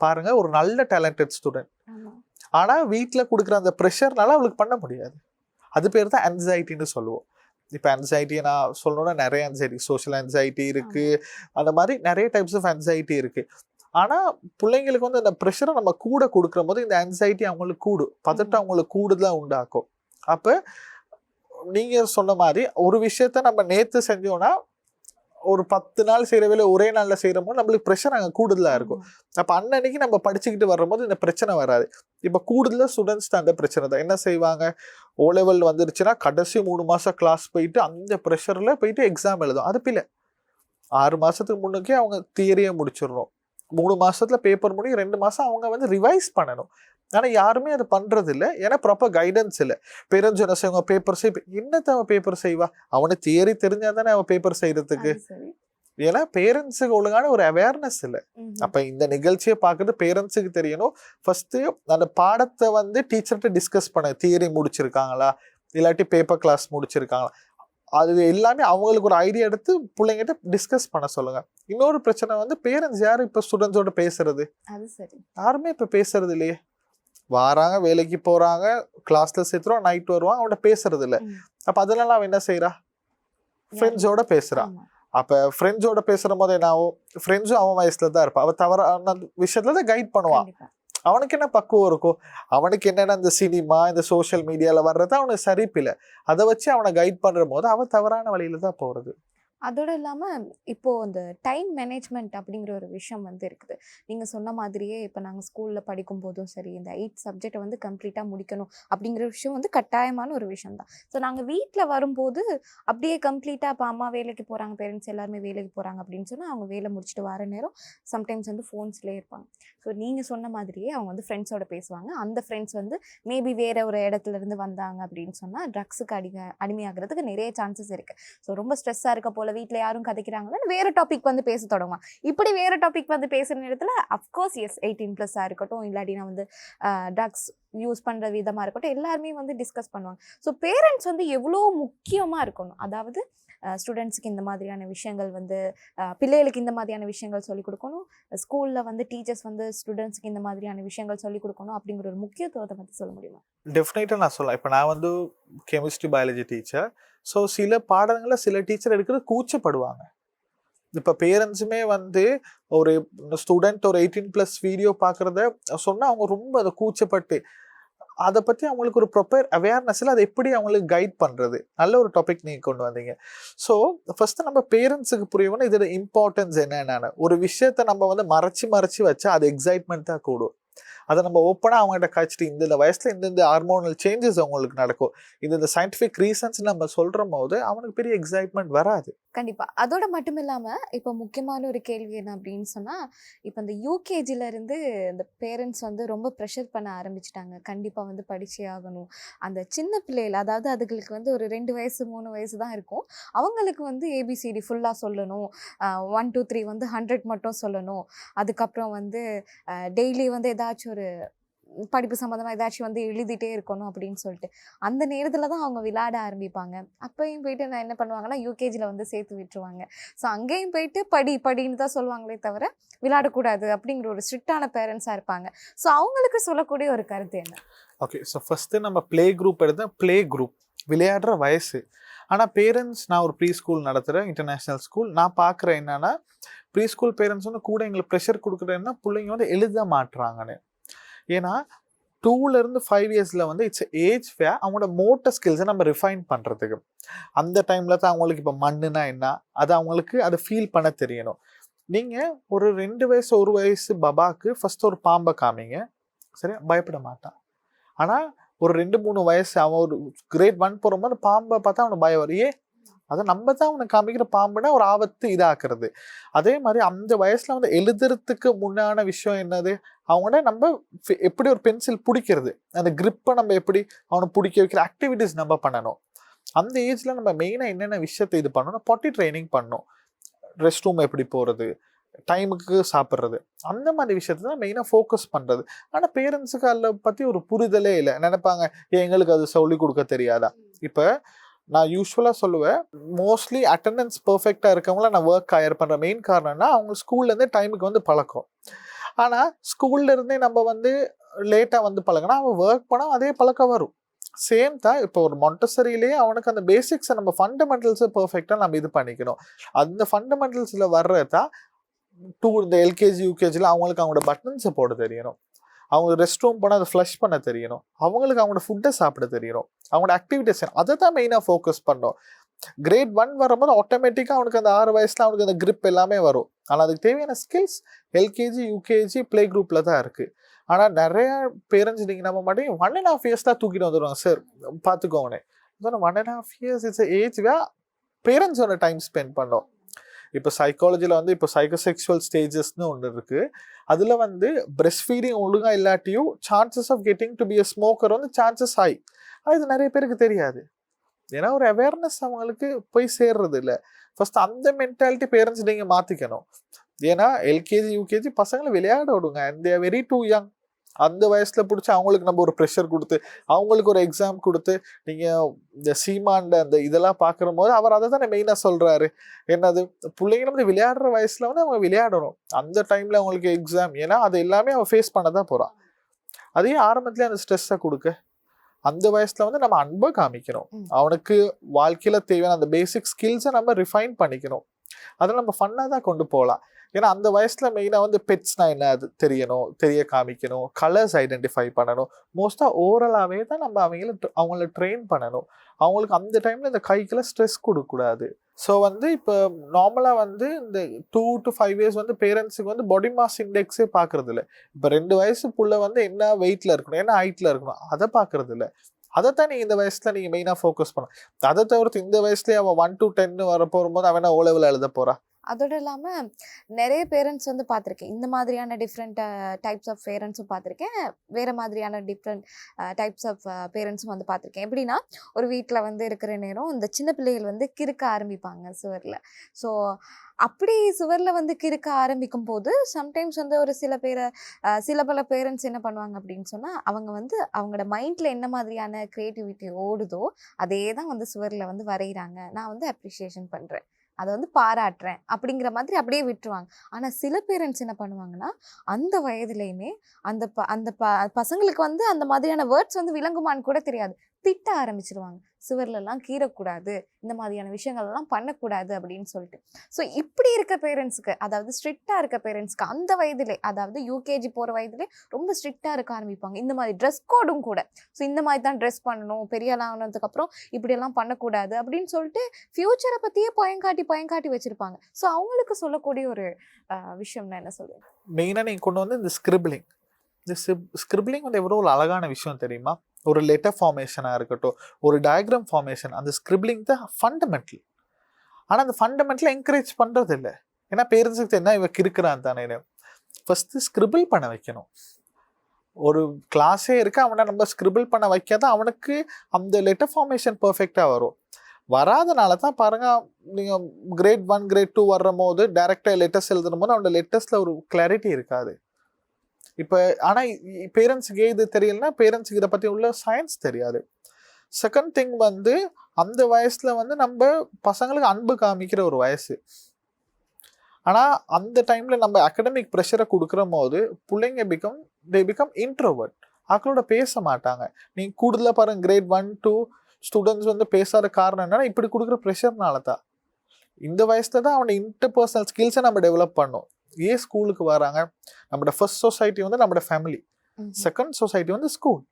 பாருங்க ஒரு நல்ல டேலண்டட் ஸ்டூடெண்ட் ஆமா ஆனா வீட்டில் கொடுக்குற அந்த ப்ரெஷர்னால அவளுக்கு பண்ண முடியாது. அது பேர் தான் anxietyன்னு சொல்லுவோம். இப்போ anxiety நான் சொல்லணும்னா நிறைய anxiety சோஷியல் anxiety இருக்கு. அந்த மாதிரி நிறைய டைப்ஸ் ஆஃப் anxiety இருக்கு. ஆனா பிள்ளைங்களுக்கு வந்து அந்த ப்ரெஷரை நம்ம கூட கொடுக்குற போது இந்த anxiety அவங்களுக்கு கூடும். பதட்டம் அவங்களுக்கு கூடுதலா உண்டாக்கும். அப்ப நீங்க சொன்ன மாதிரி ஒரு விஷயத்த நம்ம நேத்து செஞ்சோம்னா ஒரு பத்து நாள் செய்யற வேலை ஒரே நாள்ல செய்யறோமோ நம்மளுக்கு ப்ரெஷர் அங்க கூடுதலா இருக்கும். அப்ப அன்னன்னைக்கு நம்ம படிச்சுக்கிட்டு வரும்போது இந்த பிரச்சனை வராது. இப்ப கூடுதலா ஸ்டூடெண்ட்ஸ் தான் அந்த பிரச்சனை தான். என்ன செய்வாங்க? ஓ லெவல் வந்துருச்சுன்னா கடைசி மூணு மாசம் கிளாஸ் போயிட்டு அந்த ப்ரெஷர்ல போயிட்டு எக்ஸாம் எழுதும். அது பிள்ளை ஆறு மாசத்துக்கு முன்னுக்கே அவங்க தியரியை முடிச்சிடணும் மூணு மாசத்துல பேப்பர் முடியும் ரெண்டு மாசம் அவங்க வந்து ரிவைஸ் பண்ணணும். ஆனா யாருமே அது பண்றது இல்ல ஏன்னா ப்ராப்பர் கைடன்ஸ் இல்ல. பேரண்ட்ஸ் என்ன செய்வாங்க பேப்பர் செய் என்னத்த அவன் பேப்பர் செய்வா? அவனுக்கு தியரி தெரிஞ்சா தானே அவன் பேப்பர் சரி. ஏன்னா பேரண்ட்ஸுக்கு ஒழுங்கான ஒரு அவேர்னஸ் இல்லை. அப்ப இந்த நிகழ்ச்சியை பார்க்கறது பேரண்ட்ஸுக்கு தெரியணும். ஃபர்ஸ்ட் அந்த பாடத்தை வந்து டீச்சர்கிட்ட டிஸ்கஸ் பண்ண. தியரி முடிச்சிருக்காங்களா? இல்லாட்டி பேப்பர் கிளாஸ் முடிச்சிருக்காங்களா? அது எல்லாமே அவங்களுக்கு ஒரு ஐடியா எடுத்து பிள்ளைங்கிட்ட டிஸ்கஸ் பண்ண சொல்லுங்க. இன்னொரு பிரச்சனை வந்து பேரண்ட்ஸ் யாரும் இப்ப ஸ்டூடெண்ட்ஸோட பேசுறது? யாருமே இப்ப பேசுறது இல்லையே. வாராங்க வேலைக்கு போறாங்க கிளாஸ்ல சேர்த்துறோம் நைட் வருவாங்க அவன்கிட்ட பேசுறது இல்ல. அப்ப அதெல்லாம் அவன் என்ன செய்யறா ஃப்ரெண்ட்ஸோட பேசுறா. ஆமா. அப்ப ஃப்ரெண்ட்ஸோட பேசுற போது என்ன ஆகும்? ஃப்ரெண்ட்ஸும் அவன் வயசுல தான் இருப்பான் அவன் தவற அந்த விஷயத்துல தான் கைட் பண்ணுவான் அவனுக்கு என்ன பக்குவம் இருக்கும் அவனுக்கு என்னென்ன இந்த சினிமா இந்த சோஷியல் மீடியால வர்றது அவனுக்கு சரிப்பில்லை. அதை வச்சு அவனை கைட் பண்ணுற போது அவன் தவறான வழியில தான் போறது. அதோட இல்லாமல் இப்போது அந்த டைம் மேனேஜ்மெண்ட் அப்படிங்கிற ஒரு விஷயம் வந்து இருக்குது. நீங்கள் சொன்ன மாதிரியே இப்போ நாங்கள் ஸ்கூலில் படிக்கும் போதும் சரி இந்த எயிட் சப்ஜெக்டை வந்து கம்ப்ளீட்டாக முடிக்கணும் அப்படிங்கிற விஷயம் வந்து கட்டாயமான ஒரு விஷயம் தான். ஸோ நாங்கள் வீட்டில் வரும்போது அப்படியே கம்ப்ளீட்டாக இப்போ அம்மா வேலைக்கு போகிறாங்க பேரண்ட்ஸ் எல்லாருமே வேலைக்கு போகிறாங்க அப்படின்னு சொன்னால் அவங்க வேலை முடிச்சுட்டு வர நேரம் சம்டைம்ஸ் வந்து ஃபோன்ஸ்லேயே இருப்பாங்க. ஸோ நீங்கள் சொன்ன மாதிரியே அவங்க வந்து ஃப்ரெண்ட்ஸோட பேசுவாங்க. அந்த ஃப்ரெண்ட்ஸ் வந்து மேபி வேறு ஒரு இடத்துல இருந்து வந்தாங்க அப்படின்னு சொன்னால் ட்ரக்ஸுக்கு அடி அடிமையாகிறதுக்கு நிறைய சான்சஸ் இருக்குது ஸோ ரொம்ப ஸ்ட்ரெஸ்ஸாக இருக்க போல வீட்டில் யாரும் கதைக்கிறாங்கன்னா வேறு டாபிக் வந்து பேச தொடங்குவான் இப்படி வேறு டாபிக் வந்து பேசுகிற நேரத்தில் அஃப்கோர்ஸ் எஸ் எயிட்டீன் ப்ளஸ்ஸாக இருக்கட்டும் இல்லாட்டினா வந்து ட்ரக்ஸ் யூஸ் பண்ணுற விதமாக இருக்கட்டும் எல்லாருமே வந்து டிஸ்கஸ் பண்ணுவாங்க. ஸோ பேரண்ட்ஸ் வந்து எவ்வளோ முக்கியமாக இருக்கணும்? அதாவது ஸ்டூடெண்ட்ஸுக்கு இந்த மாதிரியான விஷயங்கள் வந்து பிள்ளைகளுக்கு இந்த மாதிரியான விஷயங்கள் சொல்லிக் கொடுக்கணும். ஸ்கூலில் வந்து டீச்சர்ஸ் வந்து ஸ்டூடெண்ட்ஸுக்கு இந்த மாதிரியான விஷயங்கள் சொல்லிக் கொடுக்கணும் அப்படிங்கிற ஒரு முக்கியத்துவத்தை பற்றி சொல்ல முடியுமா? டெஃபினட்டாக நான் சொல்லலாம். இப்போ நான் வந்து கெமிஸ்ட்ரி பயாலஜி டீச்சர் ஸோ சில பாடங்களில் சில டீச்சர் எடுக்கிறது கூச்சப்படுவாங்க. இப்போ பேரண்ட்ஸுமே வந்து ஒரு ஸ்டூடெண்ட் ஒரு எயிட்டீன் ப்ளஸ் வீடியோ பார்க்குறத சொன்னால் அவங்க ரொம்ப அதை கூச்சப்பட்டு அதை பற்றி அவங்களுக்கு ஒரு ப்ரொப்பேர் அவேர்னஸில் அதை எப்படி அவங்களுக்கு கைட் பண்ணுறது நல்ல ஒரு டாபிக் நீங்கள் கொண்டு வந்தீங்க. ஸோ ஃபஸ்ட்டு நம்ம பேரண்ட்ஸுக்கு புரியவுன்னா இதோட இம்பார்ட்டன்ஸ் என்னென்னு ஒரு விஷயத்தை நம்ம வந்து மறைச்சி மறைச்சி வச்சா அது எக்ஸைட்மெண்ட் தான் கூடும். அதை நம்ம ஓப்பனாக அவங்ககிட்ட காய்ச்சிட்டு இந்த வயசில் இந்தந்த ஹார்மோனல் சேஞ்சஸ் அவங்களுக்கு நடக்கும். இந்த சயின்டிஃபிக் ரீசன்ஸ் நம்ம சொல்கிற போது அவனுக்கு பெரிய எக்ஸைட்மெண்ட் வராது. கண்டிப்பாக அதோட மட்டும் இல்லாமல் இப்போ முக்கியமான ஒரு கேள்வி என்ன அப்படின்னு சொன்னால் இப்போ இந்த யூகேஜிலேருந்து இந்த பேரண்ட்ஸ் வந்து ரொம்ப ப்ரெஷர் பண்ண ஆரம்பிச்சிட்டாங்க. கண்டிப்பாக வந்து படிச்சே ஆகணும். அந்த சின்ன பிள்ளைகள் அதாவது அதுகளுக்கு வந்து ஒரு ரெண்டு வயசு மூணு வயசு தான் இருக்கும். அவங்களுக்கு வந்து ஏபிசிடி ஃபுல்லாக சொல்லணும். ஒன் டூ த்ரீ வந்து ஹண்ட்ரட் மட்டும் சொல்லணும். அதுக்கப்புறம் வந்து டெய்லி வந்து ஏதாச்சும் ஒரு படிப்பு சம்மந்தமாக ஏதாச்சும் வந்து எழுதிட்டே இருக்கணும் அப்படின்னு சொல்லிட்டு. அந்த நேரத்தில் தான் அவங்க விளையாட ஆரம்பிப்பாங்க. அப்போயும் போயிட்டு நான் என்ன பண்ணுவாங்கன்னா யூகேஜியில் வந்து சேர்த்து விட்டுருவாங்க. ஸோ அங்கேயும் போயிட்டு படி படின்னு தான் சொல்லுவாங்களே தவிர விளையாடக்கூடாது அப்படிங்கிற ஒரு ஸ்ட்ரிக்டான பேரண்ட்ஸாக இருப்பாங்க. ஸோ அவங்களுக்கு சொல்லக்கூடிய ஒரு கருத்து என்ன? ஓகே ஸோ ஃபஸ்ட்டு நம்ம ப்ளே குரூப் எடுத்தால் ப்ளே குரூப் விளையாடுற வயசு. ஆனால் பேரண்ட்ஸ் நான் ஒரு ப்ரீ ஸ்கூல் நடத்துகிறேன் இன்டர்நேஷ்னல் ஸ்கூல் நான் பார்க்குறேன் என்னென்னா ப்ரீ ஸ்கூல் பேரண்ட்ஸ் வந்து கூட எங்களுக்கு ப்ரெஷர் கொடுக்குறேன்னா பிள்ளைங்க வந்து எழுத மாட்டுறாங்கன்னு ஏன்னா டூலேருந்து ஃபைவ் இயர்ஸில் வந்து இட்ஸ் ஏஜ் ஃபே அவங்களோட மோட்டர் ஸ்கில்ஸை நம்ம ரிஃபைன் பண்ணுறதுக்கு அந்த டைமில் தான் அவங்களுக்கு இப்போ மண்ணுனா என்ன? அது அவங்களுக்கு அதை ஃபீல் பண்ண தெரியணும். நீங்கள் ஒரு ரெண்டு வயசு ஒரு வயசு பபாக்கு ஃபஸ்ட்டு ஒரு பாம்பை காமிங்க. சரியா? பயப்பட மாட்டான். ஆனால் ஒரு ரெண்டு மூணு வயசு அவன் ஒரு கிரேட் ஒன் போகும்போது பாம்பை பார்த்தா அவனுக்கு பயம் வரும். ஏன்? அதை நம்ம தான் அவனுக்கு காமிக்கிற பாம்புனா ஒரு ஆபத்து இதாக்குறது. அதே மாதிரி அந்த வயசுல வந்து எழுதுறதுக்கு முன்னான விஷயம் என்னது? அவங்கள நம்ம எப்படி ஒரு பென்சில் பிடிக்கிறது? அந்த grip-அ நம்ம எப்படி அவனை பிடிக்க வைக்கிற ஆக்டிவிட்டிஸ் நம்ம பண்ணணும். அந்த ஏஜ்ல நம்ம மெயினாக என்னென்ன விஷயத்தை இது பண்ணணும்? பொட்டி ட்ரைனிங் பண்ணணும். ரெஸ்ட் ரூம் எப்படி போகிறது டைமுக்கு சாப்பிட்றது. அந்த மாதிரி விஷயத்தை தான் மெயினாக ஃபோக்கஸ் பண்ணுறது ஆனால் பேரண்ட்ஸுக்கு அதில் பற்றி ஒரு புரிதலே இல்லை. நினைப்பாங்க "ஏன் எங்களுக்கு அது சொல்லிக் கொடுக்க தெரியாதா? இப்போ நான் யூஸ்வலாக சொல்லுவேன் மோஸ்ட்லி அட்டெண்டன்ஸ் பர்ஃபெக்டாக இருக்கவங்கள நான் ஒர்க் ஹயர் பண்ணுற மெயின் காரணம்னா அவங்க ஸ்கூல்லேருந்து டைமுக்கு வந்து பழக்கம். ஆனால் ஸ்கூல்லேருந்தே நம்ம வந்து லேட்டாக வந்து பழகினா அவன் ஒர்க் பண்ணால் அதே பழக்கம் வரும். சேம் தான் இப்போ ஒரு மொண்டசரியிலேயே அவனுக்கு அந்த பேசிக்ஸை நம்ம ஃபண்டமெண்டல்ஸை பர்ஃபெக்டாக நம்ம இது பண்ணிக்கணும். அந்த ஃபண்டமெண்டல்ஸில் வர்றதா டூ இந்த எல்கேஜி யூகேஜியில் அவங்களுக்கு அவங்களோட பட்டன்ஸை போட தெரியணும். அவங்க ரெஸ்ட் ரூம் போனால் அதை ஃப்ளஷ் பண்ண தெரியணும். அவங்களுக்கு அவங்களோட ஃபுட்டை சாப்பிட தெரியணும். அவங்களோட ஆக்டிவிட்டிஸ் அதை தான் மெயினாக ஃபோக்கஸ் பண்ணோம். கிரேட் ஒன் வரும்போது ஆட்டோமேட்டிக்காக அவனுக்கு அந்த ஆறு வயசில் அவனுக்கு அந்த கிரிப் எல்லாமே வரும். ஆனால் அதுக்கு தேவையான ஸ்கில்ஸ் எல்கேஜி யூகேஜி ப்ளே குரூப்பில் தான் இருக்குது ஆனால் நிறையா பேரண்ட்ஸ் நீங்கள் நம்ம மட்டும் ஒன் அண்ட் ஹாஃப் இயர்ஸ் தான் தூக்கிட்டு வந்துடுவாங்க. Sir பார்த்துக்கோங்கண்ணே one and half years it's age way பேரண்ட்ஸோட டைம் ஸ்பெண்ட் பண்ணோம். இப்போ சைக்காலஜியில் வந்து இப்போ சைக்கோசெக்சுவல் ஸ்டேஜஸ்னு ஒன்று இருக்குது அதில் வந்து பிரெஸ்ட் ஃபீடிங் ஒழுங்காக இல்லாட்டியும் chances of getting to be a smoker வந்து சான்சஸ் ஹை ஆனால் இது நிறைய பேருக்கு தெரியாது. ஏன்னா ஒரு அவேர்னஸ் அவங்களுக்கு போய் சேர்றது இல்லை. ஃபர்ஸ்ட் அந்த மென்டாலிட்டி பேரண்ட்ஸ் நீங்கள் மாற்றிக்கணும் ஏன்னா எல்கேஜி யூகேஜி பசங்களை விளையாட விடுங்க. And they're very too young அந்த வயசில் பிடிச்சி அவங்களுக்கு நம்ம ஒரு ப்ரெஷர் கொடுத்து அவங்களுக்கு ஒரு எக்ஸாம் கொடுத்து நீங்கள் இந்த சீமாண்ட அந்த இதெல்லாம் பார்க்குற போது அவர் அதை தானே மெயினாக சொல்கிறாரு என்னது? பிள்ளைங்க வந்து விளையாடுற வயசில் வந்து அவங்க விளையாடணும். அந்த டைமில் அவங்களுக்கு எக்ஸாம் ஏன்னா அது எல்லாமே அவன் ஃபேஸ் பண்ண தான் போகிறான் அதே ஆரம்பத்துலேயே அந்த ஸ்ட்ரெஸ்ஸை கொடுக்க. அந்த வயசுல வந்து நம்ம அன்பை காமிக்கணும். ம். அவனுக்கு வாழ்க்கையில தேவையான அந்த பேசிக் ஸ்கில்ஸை நம்ம ரிஃபைன் பண்ணிக்கணும். அதை நம்ம ஃபன்னாக தான் கொண்டு போகலாம். ஏன்னா அந்த வயசுல மெயினாக வந்து பெட்ஸ்னா என்ன அது தெரியணும் தெரிய காமிக்கணும் கலர்ஸ் ஐடென்டிஃபை பண்ணணும். மோஸ்ட்டாக ஓவரலாகவே தான் நம்ம அவங்கள அவங்கள ட்ரெயின் பண்ணணும். அவங்களுக்கு அந்த டைமில் இந்த கைக்கில் ஸ்ட்ரெஸ் கொடுக்கக்கூடாது. ஸோ வந்து இப்போ நார்மலாக வந்து இந்த டூ டு ஃபைவ் இயர்ஸ் வந்து பேரண்ட்ஸுக்கு வந்து பாடி மாஸ் இண்டெக்ஸே பார்க்கறது இல்லை இப்போ ரெண்டு வயசு புள்ள வந்து என்ன வெயிட்டில் இருக்கணும் என்ன ஹைட்டில் இருக்கணும் அதை பார்க்குறதில்ல இல்லை அதைத்தான் நீங்கள் இந்த வயசில் நீங்கள் மெயினாக ஃபோக்கஸ் பண்ணணும். அதை தவிர்த்து இந்த வயசுலேயே அவன் ஒன் டு டென்னு வர போகும்போது அவன் என்ன ஓ லெவலில் எழுத போகிறான் அதோடு இல்லாமல் நிறைய பேரண்ட்ஸ் வந்து பார்த்துருக்கேன் இந்த மாதிரியான டிஃப்ரெண்ட் டைப்ஸ் ஆஃப் பேரண்ட்ஸும் பார்த்துருக்கேன் வேறு மாதிரியான டிஃப்ரெண்ட் டைப்ஸ் ஆஃப் பேரண்ட்ஸும் வந்து பார்த்துருக்கேன் எப்படின்னா ஒரு வீட்டில் வந்து இருக்கிற நேரம் இந்த சின்ன பிள்ளைகள் வந்து கிறுக்க ஆரம்பிப்பாங்க சுவரில். ஸோ அப்படி சுவரில் வந்து கிறுக்க ஆரம்பிக்கும் போது சம்டைம்ஸ் வந்து ஒரு சில பேரை சில பல பேரண்ட்ஸ் என்ன பண்ணுவாங்க அப்படின்னு சொன்னால் அவங்க வந்து அவங்களோட மைண்டில் என்ன மாதிரியான க்ரியேட்டிவிட்டி ஓடுதோ அதே தான் வந்து சுவரில் வந்து வரைகிறாங்க நான் வந்து அப்ரிஷியேஷன் பண்ணுறேன் அதை வந்து பாராட்டுறேன் அப்படிங்கிற மாதிரி அப்படியே விட்டுருவாங்க. ஆனால் சில பேரண்ட்ஸ் என்ன பண்ணுவாங்கன்னா அந்த வயதுலையுமே அந்த ப அந்த ப பசங்களுக்கு வந்து அந்த மாதிரியான வேர்ட்ஸ் வந்து விளங்குமான்னு கூட தெரியாது. திட்ட ஆரம்பிச்சிருவாங்க. சுவர்லலாம் கீறக்கூடாது. இந்த மாதிரியான விஷயங்கள்லாம் பண்ணக்கூடாது அப்படின்னு சொல்லிட்டு. ஸோ இப்படி இருக்க பேரண்ட்ஸுக்கு அதாவது ஸ்ட்ரிக்டாக இருக்க பேரண்ட்ஸ்க்கு அந்த வயதிலே அதாவது யூகேஜி போகிற வயதிலே ரொம்ப ஸ்ட்ரிக்டாக இருக்க ஆரம்பிப்பாங்க. இந்த மாதிரி ட்ரெஸ் கோடும் கூட. ஸோ இந்த மாதிரி தான் ட்ரெஸ் பண்ணணும். பெரிய ஆனதுக்கப்புறம் இப்படியெல்லாம் பண்ணக்கூடாது அப்படின்னு சொல்லிட்டு ஃப்யூச்சரை பற்றியே பயங்காட்டி பயங்காட்டி வச்சுருப்பாங்க. ஸோ அவங்களுக்கு சொல்லக்கூடிய ஒரு விஷயம் நான் என்ன சொல்லுவேன் மெயினாக நீங்கள் கொண்டு வந்து இந்த ஸ்கிரிப்ளிங் இந்த ஸ்கிரிப்ளிங் வந்து எவ்வளோ ஒரு அழகான விஷயம் தெரியுமா? ஒரு லெட்டர் ஃபார்மேஷனாக இருக்கட்டும் ஒரு டயக்ராம் ஃபார்மேஷன் அந்த ஸ்கிரிப்ளிங் தான் ஃபண்டமெண்டல் ஆனால் அந்த ஃபண்டமெண்டல் என்கரேஜ் பண்ணுறது இல்லை ஏன்னா பேரண்ட்ஸுக்கு என்ன இவன் கிறுக்கிறான் தானே. ஃபஸ்ட்டு ஸ்கிரிபிள் பண்ண வைக்கணும். ஒரு கிளாஸே இருக்கு அவனை நம்ம ஸ்கிரிபிள் பண்ண வைக்காத அவனுக்கு அந்த லெட்டர் ஃபார்மேஷன் பர்ஃபெக்டாக வரும். வராதனால தான் பாருங்க நீங்கள் கிரேட் ஒன் கிரேட் டூ வர்றும் போது டேரெக்டாக லெட்டர்ஸ் எழுதும் போது அவனோட லெட்டர்ஸில் ஒரு கிளாரிட்டி இருக்காது. இப்போ ஆனால் பேரண்ட்ஸுக்கு இது தெரியலனா பேரண்ட்ஸுக்கு இதை பற்றி உள்ள சயின்ஸ் தெரியாது. செகண்ட் திங் வந்து அந்த வயசில் வந்து நம்ம பசங்களுக்கு அன்பு காமிக்கிற ஒரு வயசு. ஆனால் அந்த டைமில் நம்ம அகடமிக் ப்ரெஷரை கொடுக்குற போது பிள்ளைங்க பிகம் தே பிகம் இன்ட்ரோவர்ட் ஆக்களோட பேச மாட்டாங்க. நீங்கள் கூடுதலாக பாருங்க கிரேட் ஒன் டூ ஸ்டூடெண்ட்ஸ் வந்து பேசாத காரணம் என்னன்னா இப்படி கொடுக்குற ப்ரெஷர்னால தான் இந்த வயசில் தான் அவனோட இன்டர்பர்சனல் ஸ்கில்ஸை நம்ம டெவலப் பண்ணோம். ஏன் ஸ்கூலுக்கு வராங்க. நம்மளோட ஃபர்ஸ்ட் சொசைட்டி வந்து நம்மளோட ஃபேமிலி செகண்ட் சொசைட்டி வந்து ஸ்கூல்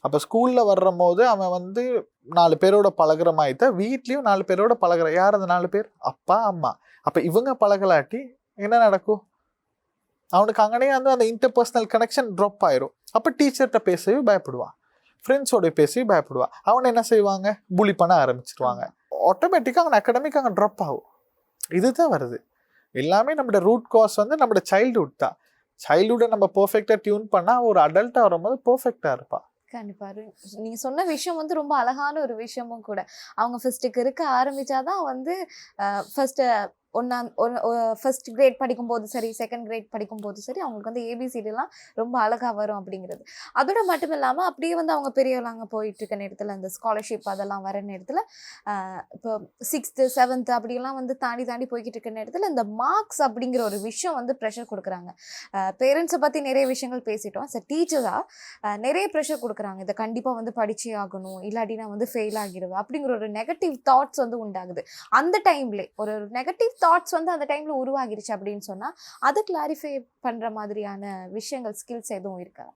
அப்போ ஸ்கூலில் வர்ற போது அவன் வந்து நாலு பேரோட பழகுற மாதிரி தான் வீட்லேயும் நாலு பேரோட பழகுற. யார் அந்த நாலு பேர்? அப்பா அம்மா. அப்போ இவங்க பழகலாட்டி என்ன நடக்கும்? அவனுக்கு அங்கனே வந்து அந்த இன்டர்பர்சனல் கனெக்ஷன் ட்ராப் ஆயிரும். அப்போ டீச்சர்கிட்ட பேசவே பயப்படுவான் ஃப்ரெண்ட்ஸோட பேசி பயப்படுவான் அவனை என்ன செய்வாங்க? புலி பண்ண ஆரம்பிச்சிருவாங்க. ஆட்டோமேட்டிக்காக அவன் அகடமிக் அங்கே ட்ராப் ஆகும். இதுதான் வருது. எல்லாமே நம்மளோட ரூட் காஸ் வந்து நம்மளோட சைல்டுஹுட் தான். சைல்டுஹுட்டை நம்ம பர்ஃபெக்டாக டியூன் பண்ணால் ஒரு அடல்ட்டாக வரும்போது பர்ஃபெக்டாக இருப்பா. கண்டிப்பாக நீங்கள் சொன்ன விஷயம் வந்து ரொம்ப அழகான ஒரு விஷயமும் கூட. அவங்க ஃபஸ்ட்டுக்கு இருக்க ஆரம்பித்தாதான் வந்து ஃபஸ்ட்டு ஒன்னாம் ஃபர்ஸ்ட் கிரேட் படிக்கும்போது சரி செகண்ட் கிரேட் படிக்கும்போது சரி அவங்களுக்கு வந்து ஏபிசிடிலாம் ரொம்ப அழகாக வரும் அப்படிங்கிறது. அதோட மட்டும் இல்லாமல் அப்படியே வந்து அவங்க பெரியவளாங்க போயிட்டு இருக்க நேரத்தில் அந்த ஸ்காலர்ஷிப் அதெல்லாம் வர நேரத்தில் இப்போ சிக்ஸ்த்து செவன்த்து அப்படிலாம் வந்து தாண்டி தாண்டி போய்கிட்டு இருக்க நேரத்தில் இந்த மார்க்ஸ் அப்படிங்கிற ஒரு விஷயம் வந்து ப்ரெஷர் கொடுக்குறாங்க. பேரண்ட்ஸை பற்றி நிறைய விஷயங்கள் பேசிட்டோம். சார் டீச்சராக நிறைய ப்ரெஷர் கொடுக்குறாங்க. இதை கண்டிப்பாக வந்து படிச்சே ஆகணும். இல்லாட்டி நான் வந்து ஃபெயில் ஆகிடுவேன் அப்படிங்கிற ஒரு நெகட்டிவ் தாட்ஸ் வந்து உண்டாகுது. அந்த டைம்லே ஒரு நெகட்டிவ் தாட்ஸ் வந்து அந்த டைம்ல உருவாகிருச்சு அப்படின்னு சொன்னா அதை கிளாரிஃபை பண்ற மாதிரியான விஷயங்கள் ஸ்கில்ஸ் எதுவும் இருக்கா?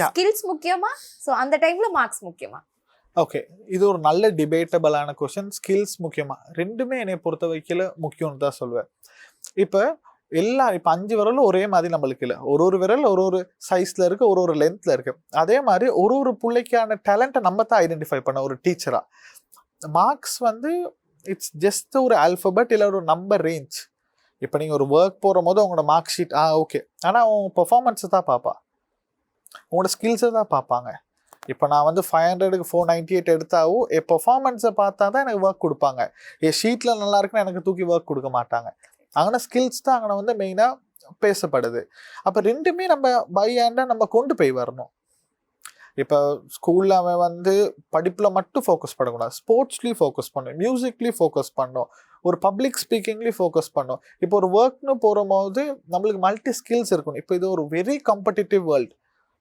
Yeah. ஸ்கில்ஸ் முக்கியமா? ஸோ அந்த டைம்ல மார்க்ஸ் முக்கியமா? ஓகே இது ஒரு நல்ல டிபேட்டபிளான கொஷின் ஸ்கில்ஸ் முக்கியமா? ரெண்டுமே என்னை பொறுத்த வைக்கல முக்கியம்னு தான் சொல்லுவேன் இப்போ எல்லா இப்போ அஞ்சு விரலும் ஒரே மாதிரி நம்மளுக்கு இல்லை. ஒரு ஒரு விரல் ஒரு ஒரு சைஸ்ல இருக்கு ஒரு ஒரு லென்த்ல இருக்கு. அதே மாதிரி ஒரு ஒரு பிள்ளைக்கான டேலண்ட்டை நம்ம தான் ஐடென்டிஃபை பண்ண ஒரு டீச்சரா மார்க்ஸ் வந்து இட்ஸ் ஜஸ்ட் ஒரு ஆல்ஃபபெட் இல்லை ஒரு நம்பர் ரேஞ்ச் இப்போ நீங்கள் ஒரு ஒர்க் போகிற போது உங்களோட மார்க் ஷீட் ஆ ஓகே ஆனால் உன் பெர்ஃபார்மன்ஸை தான் பார்ப்பா உங்களோட ஸ்கில்ஸை தான் பார்ப்பாங்க இப்போ நான் வந்து ஃபைவ் ஹண்ட்ரடுக்கு ஃபோர் நைன்டி எயிட் எடுத்தாவும் என் பெர்ஃபார்மன்ஸை பார்த்தா தான் எனக்கு ஒர்க் கொடுப்பாங்க. என் ஷீட்டில் நல்லா இருக்குன்னு எனக்கு தூக்கி ஒர்க் கொடுக்க மாட்டாங்க. அங்கே ஸ்கில்ஸ் தான் அங்கே வந்து மெயினாக பேசப்படுது. அப்போ ரெண்டுமே நம்ம பை ஹேண்டாக நம்ம கொண்டு போய் வரணும். இப்போ ஸ்கூலில் அவன் வந்து படிப்பில் மட்டும் ஃபோக்கஸ் பண்ணக்கூடாது. ஸ்போர்ட்ஸ்லேயும் ஃபோக்கஸ் பண்ணும். மியூசிக்லேயும் ஃபோக்கஸ் பண்ணும். ஒரு பப்ளிக் ஸ்பீக்கிங்லேயும் ஃபோக்கஸ் பண்ணும். இப்போ ஒரு ஒர்க்னு போகும்போது நம்மளுக்கு மல்டி ஸ்கில்ஸ் இருக்கணும். இப்போ இது ஒரு வெரி காம்படிட்டிவ் வேர்ல்டு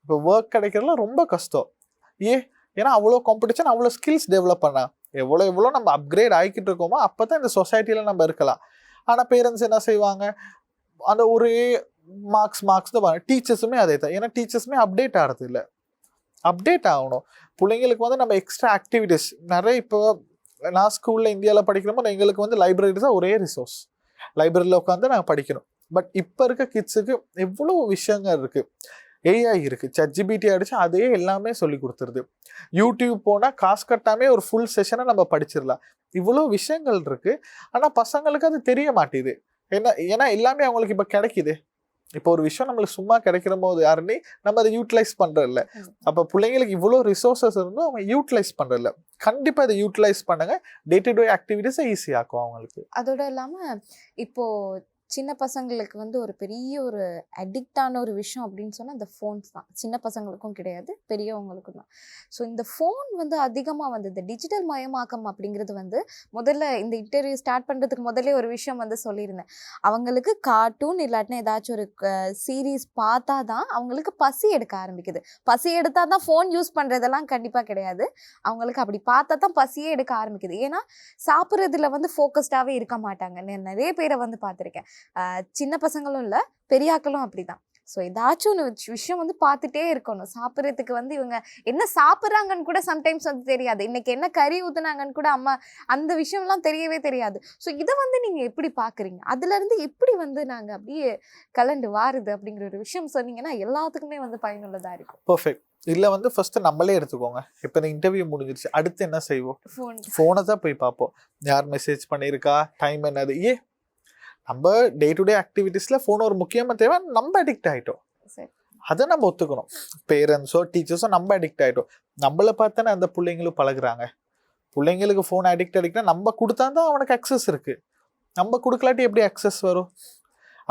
இப்போ ஒர்க் கிடைக்கிறதுலாம் ரொம்ப கஷ்டம். ஏ ஏன்னா அவ்வளோ காம்படிஷன் அவ்வளோ ஸ்கில்ஸ் டெவலப் பண்ணா. எவ்வளோ எவ்வளோ நம்ம அப்கிரேட் ஆகிக்கிட்டு இருக்கோமோ அப்போ தான் இந்த சொசைட்டியில் நம்ம இருக்கலாம். ஆனால் பேரண்ட்ஸ் என்ன செய்வாங்க? அந்த ஒரே மார்க்ஸ் மார்க்ஸ் தான் டீச்சர்ஸுமே அதே தான் ஏன்னா டீச்சர்ஸுமே அப்டேட் ஆகிறது இல்லை அப்டேட் ஆகணும். பிள்ளைங்களுக்கு வந்து நம்ம எக்ஸ்ட்ரா ஆக்டிவிட்டிஸ் நிறைய இப்போ நான் ஸ்கூலில் இந்தியாவில் படிக்கிறோமோ எங்களுக்கு வந்து லைப்ரரி தான் ஒரே ரிசோர்ஸ் லைப்ரரியில் உட்காந்து நாங்கள் படிக்கணும். பட் இப்போ இருக்க கிட்ஸுக்கு எவ்வளோ விஷயங்கள் இருக்குது ஏஐ இருக்குது சட்ஜிபிடி அடிச்சு அதே எல்லாமே சொல்லி கொடுத்துருது. யூடியூப் போனால் காசு கட்டாமே ஒரு ஃபுல் செஷனை நம்ம படிச்சிடலாம். இவ்வளோ விஷயங்கள் இருக்குது ஆனால் பசங்களுக்கு அது தெரிய மாட்டேது என்ன ஏன்னா எல்லாமே அவங்களுக்கு இப்போ கிடைக்கிது. இப்போ ஒரு விஷயம் நம்மளுக்கு சும்மா கிடைக்கிற போது யாருன்னு நம்ம அதை யூட்டிலைஸ் பண்ணுறதில்ல. அப்போ பிள்ளைங்களுக்கு இவ்வளோ ரிசோர்ஸஸ் இருந்தும் அவங்க யூட்டிலைஸ் பண்ணுறதில்ல கண்டிப்பாக இதை யூட்டிலைஸ் பண்ணுங்க. டே டு டே ஆக்டிவிட்டிஸை ஈஸியாக்கும் அவங்களுக்கு. அதோட இல்லாம இப்போ சின்ன பசங்களுக்கு வந்து ஒரு பெரிய ஒரு அடிக்டான ஒரு விஷயம் அப்படின்னு சொன்னால் இந்த ஃபோன்ஸ் தான். சின்ன பசங்களுக்கும் கிடையாது பெரியவங்களுக்கும் தான். ஸோ இந்த ஃபோன் வந்து அதிகமாக வந்து இந்த டிஜிட்டல் மயமாக்கம் அப்படிங்கிறது வந்து முதல்ல இந்த இன்டர்வியூ ஸ்டார்ட் பண்ணுறதுக்கு முதல்ல ஒரு விஷயம் வந்து சொல்லியிருந்தேன். அவங்களுக்கு கார்ட்டூன் இல்லாட்டினா ஏதாச்சும் ஒரு சீரீஸ் பார்த்தா தான் அவங்களுக்கு பசி எடுக்க ஆரம்பிக்குது. பசி எடுத்தால் தான் ஃபோன் யூஸ் பண்ணுறதெல்லாம் கண்டிப்பாக கிடையாது. அவங்களுக்கு அப்படி பார்த்தா தான் பசியே எடுக்க ஆரம்பிக்குது. ஏன்னா சாப்பிட்றதுல வந்து ஃபோக்கஸ்டாகவே இருக்க மாட்டாங்க. நிறைய பேரை வந்து பார்த்துருக்கேன். சின்ன பசங்களும் இல்லை பெரியாக்களும் அப்படிதான். ஸோ ஏதாச்சும் ஒன்று விஷயம் வந்து பார்த்துட்டே இருக்கணும். சாப்பிட்றதுக்கு வந்து இவங்க என்ன சாப்பிட்றாங்கன்னு கூட சம்டைம்ஸ் வந்து தெரியாது. இன்னைக்கு என்ன கறி ஊத்துனாங்கன்னு கூட அம்மா அந்த விஷயம்லாம் தெரியவே தெரியாது. ஸோ இதை வந்து நீங்கள் எப்படி பார்க்குறீங்க? அதுலேருந்து எப்படி வந்து நாங்கள் அப்படியே கலண்டு வாருது அப்படிங்கிற ஒரு விஷயம் சொன்னீங்கன்னா எல்லாத்துக்குமே வந்து பயனுள்ளதாக இருக்கும். பர்ஃபெக்ட் இல்லை வந்து ஃபர்ஸ்ட் நம்மளே எடுத்துக்கோங்க. இப்போ இந்த இன்டர்வியூ முடிஞ்சிருச்சு. அடுத்து என்ன செய்வோம்? ஃபோன் ஃபோனை தான் போய் பார்ப்போம். யார் மெசேஜ் பண்ணியிருக்கா? டைம் என்னது? ஏ நம்ம டே டு டே ஆக்டிவிட்டீஸில் ஃபோன் ஒரு முக்கியமாக தேவை நம்ம அடிக்ட் ஆகிட்டோம் சரி. அதை நம்ம ஒத்துக்கணும். பேரண்ட்ஸோ டீச்சர்ஸோ நம்ம அடிக்ட் ஆகிட்டோம் நம்மளை பார்த்தானே அந்த பிள்ளைங்களும் பழகுறாங்க. பிள்ளைங்களுக்கு ஃபோன் அடிக்ட் அடிக்ட்னா நம்ம கொடுத்தா தான் அவனுக்கு அக்சஸ் இருக்குது நம்ம கொடுக்கலாட்டி எப்படி அக்சஸ் வரும்?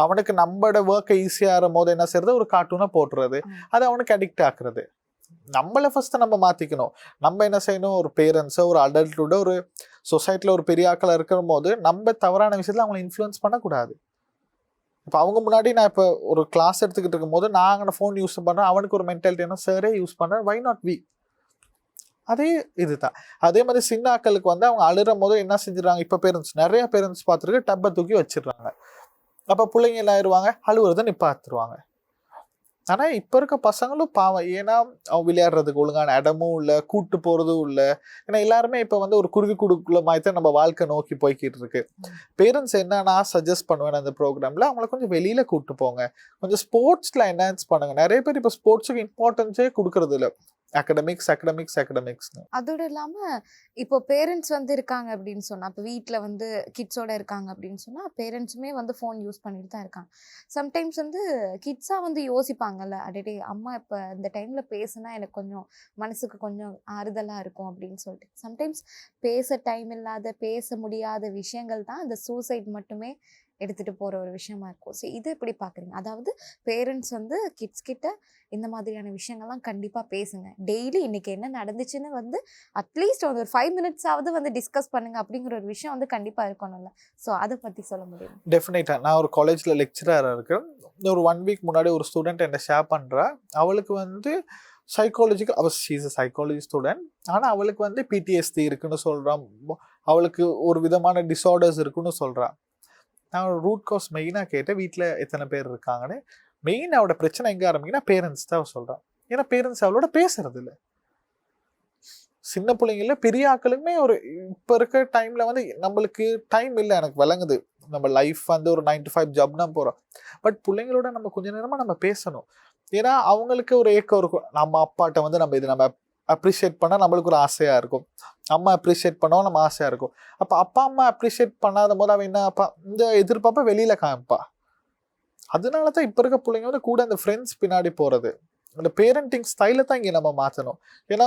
அவனுக்கு நம்மளோட ஒர்க்கை ஈஸியாக போது என்ன செய்யறது? ஒரு கார்ட்டூனை போட்டுறது. அது அவனுக்கு அடிக்ட் ஆக்குறது. நம்மளை ஃபர்ஸ்ட் நம்ம மாற்றிக்கணும் நம்ம என்ன செய்யணும்? ஒரு பேரண்ட்ஸோ ஒரு அடல்ட்டோட ஒரு சொசைட்டியில் ஒரு பெரிய ஆக்களா இருக்கிற போது நம்ம தவறான விஷயத்தில் அவங்களை இன்ஃப்ளூயன்ஸ் பண்ணக்கூடாது. இப்போ அவங்க முன்னாடி நான் இப்போ ஒரு கிளாஸ் எடுத்துக்கிட்டு இருக்கும்போது நான் அங்கே ஃபோன் யூஸ் பண்ணுறேன் அவனுக்கு ஒரு மென்டாலிட்டி என்ன சரே யூஸ் பண்ணுறேன் வை நாட் வி அதே இதுதான். அதே மாதிரி சின்ன ஆக்களுக்கு வந்து அவங்க அழுகிற போது என்ன செஞ்சிடறாங்க? இப்போ பேரண்ட்ஸ் நிறைய பேரண்ட்ஸ் பார்த்துருக்கு டப்பை தூக்கி வச்சிடுறாங்க. அப்போ பிள்ளைங்க என்ன ஆயிடுவாங்க? அழுகுறத நிப்பாத்துருவாங்க ஆனால் இப்போ இருக்க பசங்களும் பாவம். ஏன்னா அவங்க விளையாடுறதுக்கு ஒழுங்கான இடமும் இல்லை கூட்டு போகிறதும் இல்லை. ஏன்னா எல்லாருமே இப்போ வந்து ஒரு குருவி குடுக்குள்ள மாதிரி தான் நம்ம வாழ்க்கை நோக்கி போய்கிட்டு இருக்கு. பேரண்ட்ஸ் என்ன நான் சஜஸ்ட் பண்ணுவேன் அந்த ப்ரோக்ராமில் அவங்கள கொஞ்சம் வெளியில் கூட்டு போங்க. கொஞ்சம் ஸ்போர்ட்ஸில் என்ஹான்ஸ் பண்ணுங்க. நிறைய பேர் இப்போ ஸ்போர்ட்ஸுக்கு இம்பார்ட்டன்ஸே கொடுக்கறது இல்லை அகடமிக்ஸ் அகடமிக்ஸ் அகடமிக்ஸ்னு அதோட இல்லாம இப்போ பேரண்ட்ஸ் வந்து இருக்காங்க அப்படின்னு சொன்னா இப்போ வீட்ல வந்து கிட்ஸோட இருக்காங்க அப்படின்னு சொன்னா பேரண்ட்ஸுமே வந்து ஃபோன் யூஸ் பண்ணிட்டு தான் இருக்காங்க. சம்டைம்ஸ் வந்து கிட்ஸா வந்து யோசிப்பாங்கல்ல அடே அம்மா இப்போ இந்த டைம்ல பேசுனா எனக்கு கொஞ்சம் மனசுக்கு கொஞ்சம் ஆறுதலா இருக்கும் அப்படின்னு சொல்லிட்டு. சம்டைம்ஸ் பேச டைம் இல்லாத பேச முடியாத விஷயங்கள் தான் இந்த சூசைட் மட்டுமே எடுத்துகிட்டு போகிற ஒரு விஷயமா இருக்கும். ஸோ இதை எப்படி பார்க்குறீங்க அதாவது பேரண்ட்ஸ் வந்து கிட்ஸ் கிட்ட இந்த மாதிரியான விஷயங்கள்லாம் கண்டிப்பாக பேசுங்க. டெய்லி இன்றைக்கி என்ன நடந்துச்சுன்னு வந்து அட்லீஸ்ட் ஒரு ஃபைவ் மினிட்ஸாவது வந்து டிஸ்கஸ் பண்ணுங்க அப்படிங்கிற ஒரு விஷயம் வந்து கண்டிப்பாக இருக்கணும்ல. ஸோ அதை பற்றி சொல்ல முடியும்? டெஃபினட்டாக நான் ஒரு காலேஜில் லெக்சராக இருக்கேன் ஒரு ஒன் வீக் முன்னாடி ஒரு ஸ்டூடெண்ட் என்ன ஷேர் பண்ணுறா அவளுக்கு வந்து சைக்காலஜிக்கல் அவள் ஷீஸ் சைக்காலஜி ஸ்டூடெண்ட் ஆனால் அவளுக்கு வந்து பிடிஎஸ்டி இருக்குன்னு சொல்கிறான் அவளுக்கு ஒரு விதமான டிஸார்டர்ஸ் இருக்குன்னு சொல்கிறான் நான் ரூட் காஸ் மெயினாக கேட்டேன். வீட்டில் எத்தனை பேர் இருக்காங்கன்னு. மெயின் அவட பிரச்சனை எங்கே ஆரம்பிக்குன்னா பேரண்ட்ஸ் தான் சொல்கிறான் சொல்றான். ஏன்னா பேரண்ட்ஸ் அவளோட பேசுறது இல்லை சின்ன பிள்ளைங்கள பெரிய ஆட்களுமே ஒரு இப்போ இருக்க டைமில் வந்து நம்மளுக்கு டைம் இல்லை எனக்கு விளங்குது. நம்ம லைஃப் வந்து ஒரு நைன் டு ஃபைவ் ஜாப் தான் போகிறோம் பட் பிள்ளைங்களோட நம்ம கொஞ்ச நேரமாக நம்ம பேசணும். ஏன்னா அவங்களுக்கு ஒரு ஏக்கம் இருக்கும். நம்ம அப்பாட்ட வந்து நம்ம இது நம்ம அப்ரிஷியேட் பண்ணால் நம்மளுக்கு ஒரு ஆசையாக இருக்கும். அம்மா அப்ரிஷியேட் பண்ணவும் நம்ம ஆசையாக இருக்கும். அப்போ அப்பா அம்மா அப்ரிஷியேட் பண்ணாத போது அவன் என்ன அப்பா இந்த எதிர்பார்ப்பை வெளியில் காமிப்பா. அதனால தான் இப்போ இருக்க பிள்ளைங்க வந்து கூட அந்த ஃப்ரெண்ட்ஸ் பின்னாடி போகிறது அந்த பேரண்டிங் ஸ்டைலை தான் இங்கே நம்ம மாற்றணும் ஏன்னா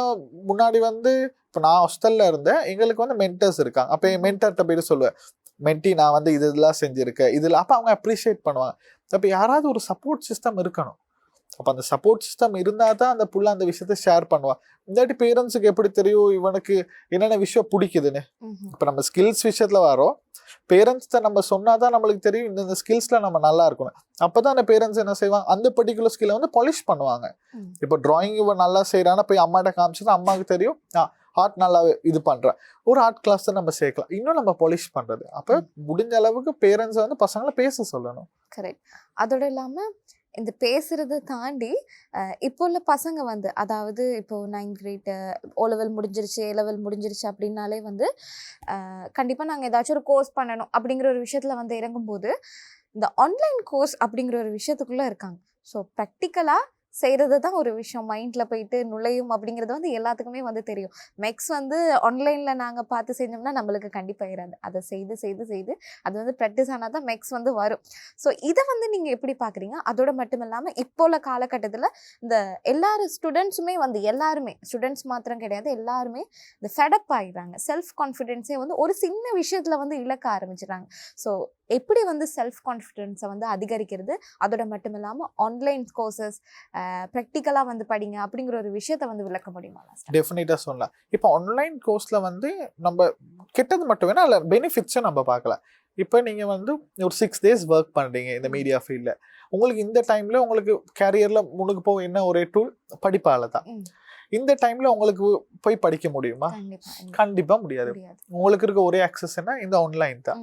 முன்னாடி வந்து இப்போ நான் ஹாஸ்டலில் இருந்தேன். எங்களுக்கு வந்து மென்டர்ஸ் இருக்காங்க. அப்போ என் மென்டர்கிட்ட போயிட்டு சொல்லுவேன் மென்டி நான் வந்து இது இதெல்லாம் செஞ்சுருக்கேன். இதில் அப்போ அவங்க அப்ரிஷியேட் பண்ணுவாங்க. அப்போ யாராவது ஒரு சப்போர்ட் சிஸ்டம் இருக்கணும். அப்போ அந்த சப்போர்ட் சிஸ்டம் இருந்தால் தான் அந்த புள்ள அந்த விஷயத்த ஷேர் பண்ணுவான் இல்லாட்டி பேரண்ட்ஸுக்கு எப்படி தெரியும்? இவனுக்கு என்னென்ன விஷயம் பிடிக்குதுன்னு. இப்போ நம்ம ஸ்கில்ஸ் விஷயத்தில் வரோம் பேரண்ட்ஸ்கிட்ட நம்ம சொன்னால் தான் நம்மளுக்கு தெரியும். இந்த ஸ்கில்ஸில் நம்ம நல்லா இருக்கணும். அப்போ தான் அந்த பேரண்ட்ஸ் என்ன செய்வாங்க? அந்த பர்டிகுலர் ஸ்கில்லை வந்து பாலிஷ் பண்ணுவாங்க. இப்போ டிராயிங் இவன் நல்லா செய்கிறான்னு போய் அம்மாட்ட காமிச்சது அம்மாவுக்கு தெரியும். ஆ ஆர்ட் நல்லா இது பண்றேன் ஒரு ஆர்ட் கிளாஸ் நம்ம சேர்க்கலாம். இன்னும் நம்ம பாலிஷ் பண்றது. அப்ப முடிஞ்ச அளவுக்கு பேரண்ட்ஸ் வந்து பசங்களை பேச சொல்லணும். கரெக்ட் அதோட இல்லாமல் இந்த பேசுகிறத தாண்டி இப்போ உள்ள பசங்க வந்து அதாவது இப்போது நைன்த் கிரேட் ஓ லெவல் முடிஞ்சிருச்சு ஏ லெவல் முடிஞ்சிருச்சு அப்படின்னாலே வந்து கண்டிப்பாக நாங்கள் ஏதாச்சும் ஒரு கோர்ஸ் பண்ணணும் அப்படிங்கிற ஒரு விஷயத்தில் வந்து இறங்கும்போது இந்த ஆன்லைன் கோர்ஸ் அப்படிங்கிற ஒரு விஷயத்துக்குள்ளே இருக்காங்க. ஸோ ப்ராக்டிக்கலாக செய்கிறது தான் ஒரு விஷயம். மைண்டில் போயிட்டு நுழையும் அப்படிங்கிறது வந்து எல்லாத்துக்குமே வந்து தெரியும். மெக்ஸ் வந்து ஆன்லைனில் நாங்கள் பார்த்து செஞ்சோம்னா நம்மளுக்கு கண்டிப்பாக இராது. அதை செய்து செய்து செய்து அது வந்து ப்ராக்டிஸ் ஆனால் தான் மெக்ஸ் வந்து வரும். ஸோ இதை வந்து நீங்கள் எப்படி பார்க்குறீங்க அதோட மட்டும் இல்லாமல் இப்போ உள்ள காலகட்டத்தில் இந்த எல்லாரும் ஸ்டூடெண்ட்ஸுமே வந்து எல்லாருமே ஸ்டூடெண்ட்ஸ் மாத்திரம் கிடையாது எல்லாருமே இந்த ஃபெடப் ஆகிடுறாங்க செல்ஃப் கான்ஃபிடென்ஸே வந்து ஒரு சின்ன விஷயத்தில் வந்து இழக்க ஆரம்பிச்சிடுறாங்க. ஸோ எப்படி வந்து செல்ஃப் கான்ஃபிடென்ஸை வந்து அதிகரிக்கிறது? அதோட மட்டும் இல்லாமல் ஆன்லைன் கோர்சஸ் ப்ராக்டிக்கலாக வந்து படிங்க அப்படிங்கிற ஒரு விஷயத்தை வந்து விளக்க முடியுமா டெஃபினட்டாக சொல்லலாம். இப்போ ஆன்லைன் கோர்ஸில் வந்து நம்ம கெட்டது மட்டும் வேணா அதில் பெனிஃபிட்ஸும் நம்ம பார்க்கலாம். இப்போ நீங்கள் வந்து ஒரு சிக்ஸ் டேஸ் ஒர்க் பண்ணுறீங்க இந்த மீடியா ஃபீல்டில் உங்களுக்கு இந்த டைமில் உங்களுக்கு கேரியரில் முன்னுக்கு போக என்ன ஒரே டூல் படிப்பால தான். இந்த டைமில் உங்களுக்கு போய் படிக்க முடியுமா? கண்டிப்பாக முடியாது. உங்களுக்கு இருக்க ஒரே ஆக்சஸ்னா இந்த ஆன்லைன் தான்.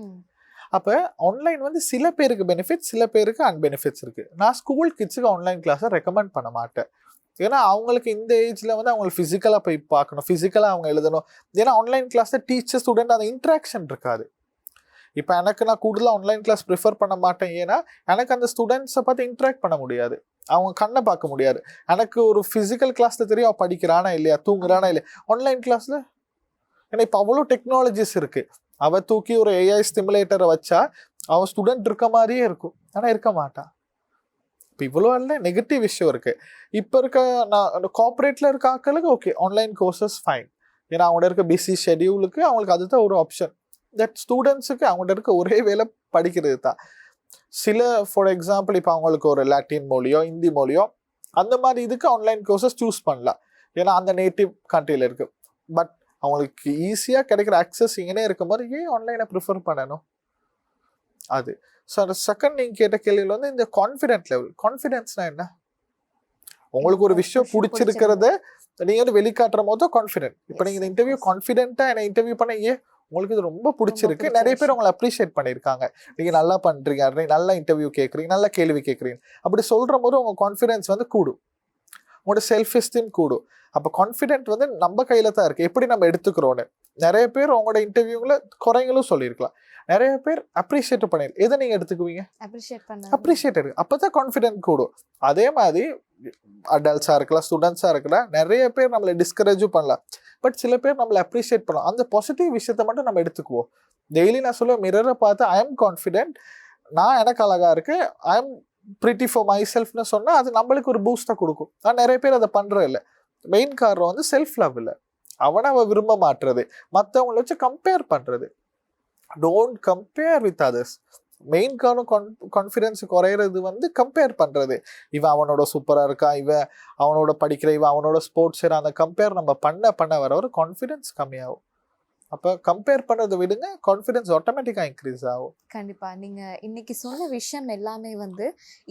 அப்போ ஆன்லைன் வந்து சில பேருக்கு பெனிஃபிட் சில பேருக்கு அன்பெனிஃபிட்ஸ் இருக்குது நான் ஸ்கூல் கிட்ஸுக்கு ஆன்லைன் கிளாஸை ரெக்கமெண்ட் பண்ண மாட்டேன். ஏன்னா அவங்களுக்கு இந்த ஏஜில் வந்து அவங்களை ஃபிசிக்கலாக போய் பார்க்கணும். ஃபிசிக்கலாக அவங்க எழுதணும். ஏன்னா ஆன்லைன் கிளாஸில் டீச்சர் ஸ்டூடெண்ட் அந்த இன்ட்ராக்ஷன் இருக்காது. இப்போ எனக்கு நான் கூடுதலாக ஆன்லைன் கிளாஸ் ப்ரிஃபர் பண்ண மாட்டேன். ஏன்னா எனக்கு அந்த ஸ்டூடெண்ட்ஸை பார்த்து இன்ட்ராக்ட் பண்ண முடியாது. அவங்க கண்ணை பார்க்க முடியாது. எனக்கு ஒரு ஃபிசிக்கல் கிளாஸில் தெரியும் அவள் படிக்கிறானா இல்லையா தூங்குறானா இல்லையா. ஆன்லைன் கிளாஸில் ஏன்னா இப்போ அவ்வளோ டெக்னாலஜிஸ் இருக்குது அவள் தூக்கி ஒரு ஏஐ ஸ்டிமுலேட்டரை வச்சா அவன் ஸ்டூடெண்ட் இருக்க மாதிரியே இருக்கும். ஆனால் இருக்க மாட்டான் இப்போ இவ்வளோ இல்லை நெகட்டிவ் விஷயம் இருக்குது இப்போ இருக்க நான் கார்பரேட்ல இருக்க ஆக்களுக்கு ஓகே ஆன்லைன் கோர்சஸ் ஃபைன் ஏன்னா அவங்கள்ட்ட இருக்க பிஸி ஷெடியூலுக்கு அவங்களுக்கு அதுதான் ஒரு ஆப்ஷன் தட் ஸ்டூடெண்ட்ஸுக்கு அவங்கள்ட்ட இருக்க ஒரே வேலை படிக்கிறது தான். சில ஃபார் எக்ஸாம்பிள் இப்போ அவங்களுக்கு ஒரு லாட்டின் மொழியோ ஹிந்தி மொழியோ அந்த மாதிரி இதுக்கு ஆன்லைன் கோர்சஸ் சூஸ் பண்ணலாம். ஏன்னா அந்த நேட்டிவ் கண்ட்ரியில் இருக்குது பட் அவங்களுக்கு ஈஸியாக கிடைக்கிற அக்சஸ் இங்கனே இருக்கும்போது ஏன் ஆன்லைனை ப்ரிஃபர் பண்ணணும்? அது. ஸோ அந்த செகண்ட் நீங்கள் கேட்ட கேள்வியில் வந்து இந்த கான்ஃபிடென்ட் லெவல் கான்ஃபிடென்ஸ்னா என்ன? உங்களுக்கு ஒரு விஷயம் பிடிச்சிருக்கிறத நீங்க வந்து வெளிக்காட்டுற போது கான்ஃபிடென்ட் இப்போ Yes, நீங்க இந்த இன்டர்வியூ yes. கான்ஃபிடென்ட்டா என்ன இன்டர்வியூ பண்ண ஏன் உங்களுக்கு இது ரொம்ப பிடிச்சிருக்கு. பிடிச்ச நிறைய பேர். உங்களை அப்ரிஷியேட் பண்ணியிருக்காங்க. நீங்க நல்லா பண்றீங்க நீங்க நல்லா இன்டர்வியூ கேட்குறீங்க நல்ல கேள்வி கேட்குறீங்க. அப்படி சொல்ற போது உங்க கான்ஃபிடென்ஸ் வந்து கூடும். உங்களோட செல்ஃப் எஸ்டீம் கூடும். அப்போ கான்ஃபிடென்ட் வந்து நம்ம கையில தான் இருக்கு. எப்படி நம்ம எடுத்துக்கிறோன்னு நிறைய பேர் உங்களோட இன்டர்வியூல குறைங்களும் சொல்லியிருக்கலாம். நிறைய பேர் அப்ரிஷியேட் பண்ணிருக்கு எதை நீங்க எடுத்துக்குவீங்க? அப்ரிஷியேட் பண்ண. அப்ரிஷியேட் இருக்கு அப்பதான் கான்ஃபிடென்ட் கூடும். அதே மாதிரி அடல்ட்ஸாக இருக்கலாம் ஸ்டூடெண்ட்ஸாக இருக்கலாம் நிறைய பேர் நம்மளை டிஸ்கரேஜும் பண்ணலாம். பட் சில பேர் நம்மளை அப்ரிஷியேட் பண்ணலாம். அந்த பாசிட்டிவ் விஷயத்தை மட்டும் நம்ம எடுத்துக்குவோம். டெய்லி நான் சொல்லுவேன் மிரரை பார்த்து ஐ எம் கான்ஃபிடென்ட் நான் எனக்கு அழகா இருக்கு. I am pretty for my செல்ஃப்னு சொன்னால் அது நம்மளுக்கு ஒரு பூஸ்ட்டை கொடுக்கும். ஆனால் நிறைய பேர் அதை பண்ணுறது இல்லை மெயின் காரணம் வந்து செல்ஃப் லவ் இல்லை. அவனை அவன் விரும்ப மாட்டுறது. மற்றவங்கள வச்சு கம்பேர் பண்ணுறது டோன்ட் கம்பேர் வித் அதர்ஸ் மெயின் காரணம் கான்ஃபிடன்ஸ் குறையிறது வந்து கம்பேர் பண்ணுறது இவன் அவனோட சூப்பராக இருக்கான் இவன் அவனோட படிக்கிற இவன் அவனோட ஸ்போர்ட்ஸ் அந்த கம்பேர் நம்ம பண்ண பண்ண வர ஒரு கான்ஃபிடன்ஸ் கம்மியாகும். அப்போ கம்பேர் பண்ணுறதை விடுங்க கான்ஃபிடென்ஸ் ஆட்டோமேட்டிக்காக இன்க்ரீஸ் ஆகும். கண்டிப்பாக நீங்கள் இன்னைக்கு சொன்ன விஷயம் எல்லாமே வந்து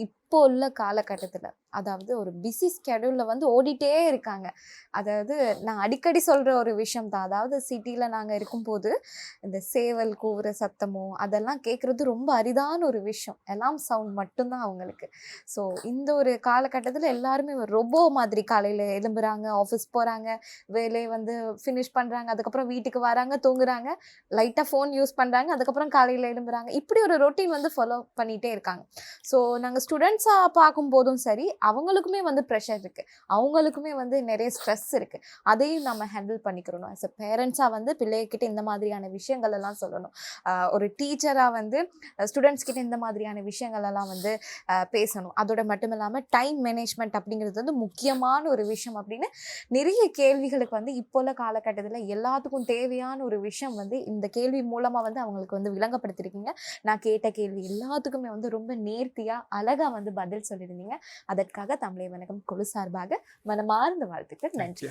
இப்போ உள்ள காலகட்டத்தில் அதாவது ஒரு பிஸி ஸ்கெடியூலில் வந்து ஓடிட்டே இருக்காங்க. அதாவது நான் அடிக்கடி சொல்கிற ஒரு விஷயம் தான். அதாவது சிட்டியில் நாங்கள் இருக்கும்போது இந்த சேவல் கூவுற சத்தமோ அதெல்லாம் கேட்குறது ரொம்ப அரிதான ஒரு விஷயம். எல்லாம் சவுண்ட் மட்டும்தான் அவங்களுக்கு. ஸோ இந்த ஒரு காலகட்டத்தில் எல்லாருமே ஒரு ரொபோ மாதிரி காலையில் எலும்புறாங்க ஆஃபீஸ் போகிறாங்க வேலையை வந்து ஃபினிஷ் பண்ணுறாங்க அதுக்கப்புறம் வீட்டுக்கு வராங்க தூங்குறாங்க லைட்டாக ஃபோன் யூஸ் பண்ணுறாங்க அதுக்கப்புறம் காலையில் எழும்புறாங்க. இப்படி ஒரு ரொட்டீன் வந்து ஃபாலோ பண்ணிகிட்டே இருக்காங்க. ஸோ நாங்கள் ஸ்டூடெண்ட்ஸாக பார்க்கும்போதும் சரி அவங்களுக்குமே வந்து ப்ரெஷர் இருக்குது அவங்களுக்குமே வந்து நிறைய ஸ்ட்ரெஸ் இருக்குது அதையும் நம்ம ஹேண்டில் பண்ணிக்கிறணும். ஆஸ் அ பேரண்ட்ஸாக வந்து பிள்ளைகிட்ட இந்த மாதிரியான விஷயங்கள் எல்லாம் சொல்லணும். ஒரு டீச்சராக வந்து ஸ்டூடெண்ட்ஸ் கிட்ட இந்த மாதிரியான விஷயங்கள் எல்லாம் வந்து பேசணும். அதோட மட்டும் இல்லாமல் டைம் மேனேஜ்மெண்ட் அப்படிங்கிறது வந்து முக்கியமான ஒரு விஷயம் அப்படின்னு நிறைய கேள்விகளுக்கு வந்து இப்போ உள்ள காலகட்டத்தில் எல்லாத்துக்கும் தேவையான ஒரு விஷயம் வந்து இந்த கேள்வி மூலமாக வந்து அவங்களுக்கு வந்து விளங்கப்படுத்திருக்கீங்க. நான் கேட்ட கேள்வி எல்லாத்துக்குமே வந்து ரொம்ப நேர்த்தியாக அழகாக வந்து பதில் சொல்லியிருந்தீங்க. அதற்காக தமிழை வணக்கம் குழு சார்பாக மனமார்ந்த வாழ்த்துக்கள். நன்றி.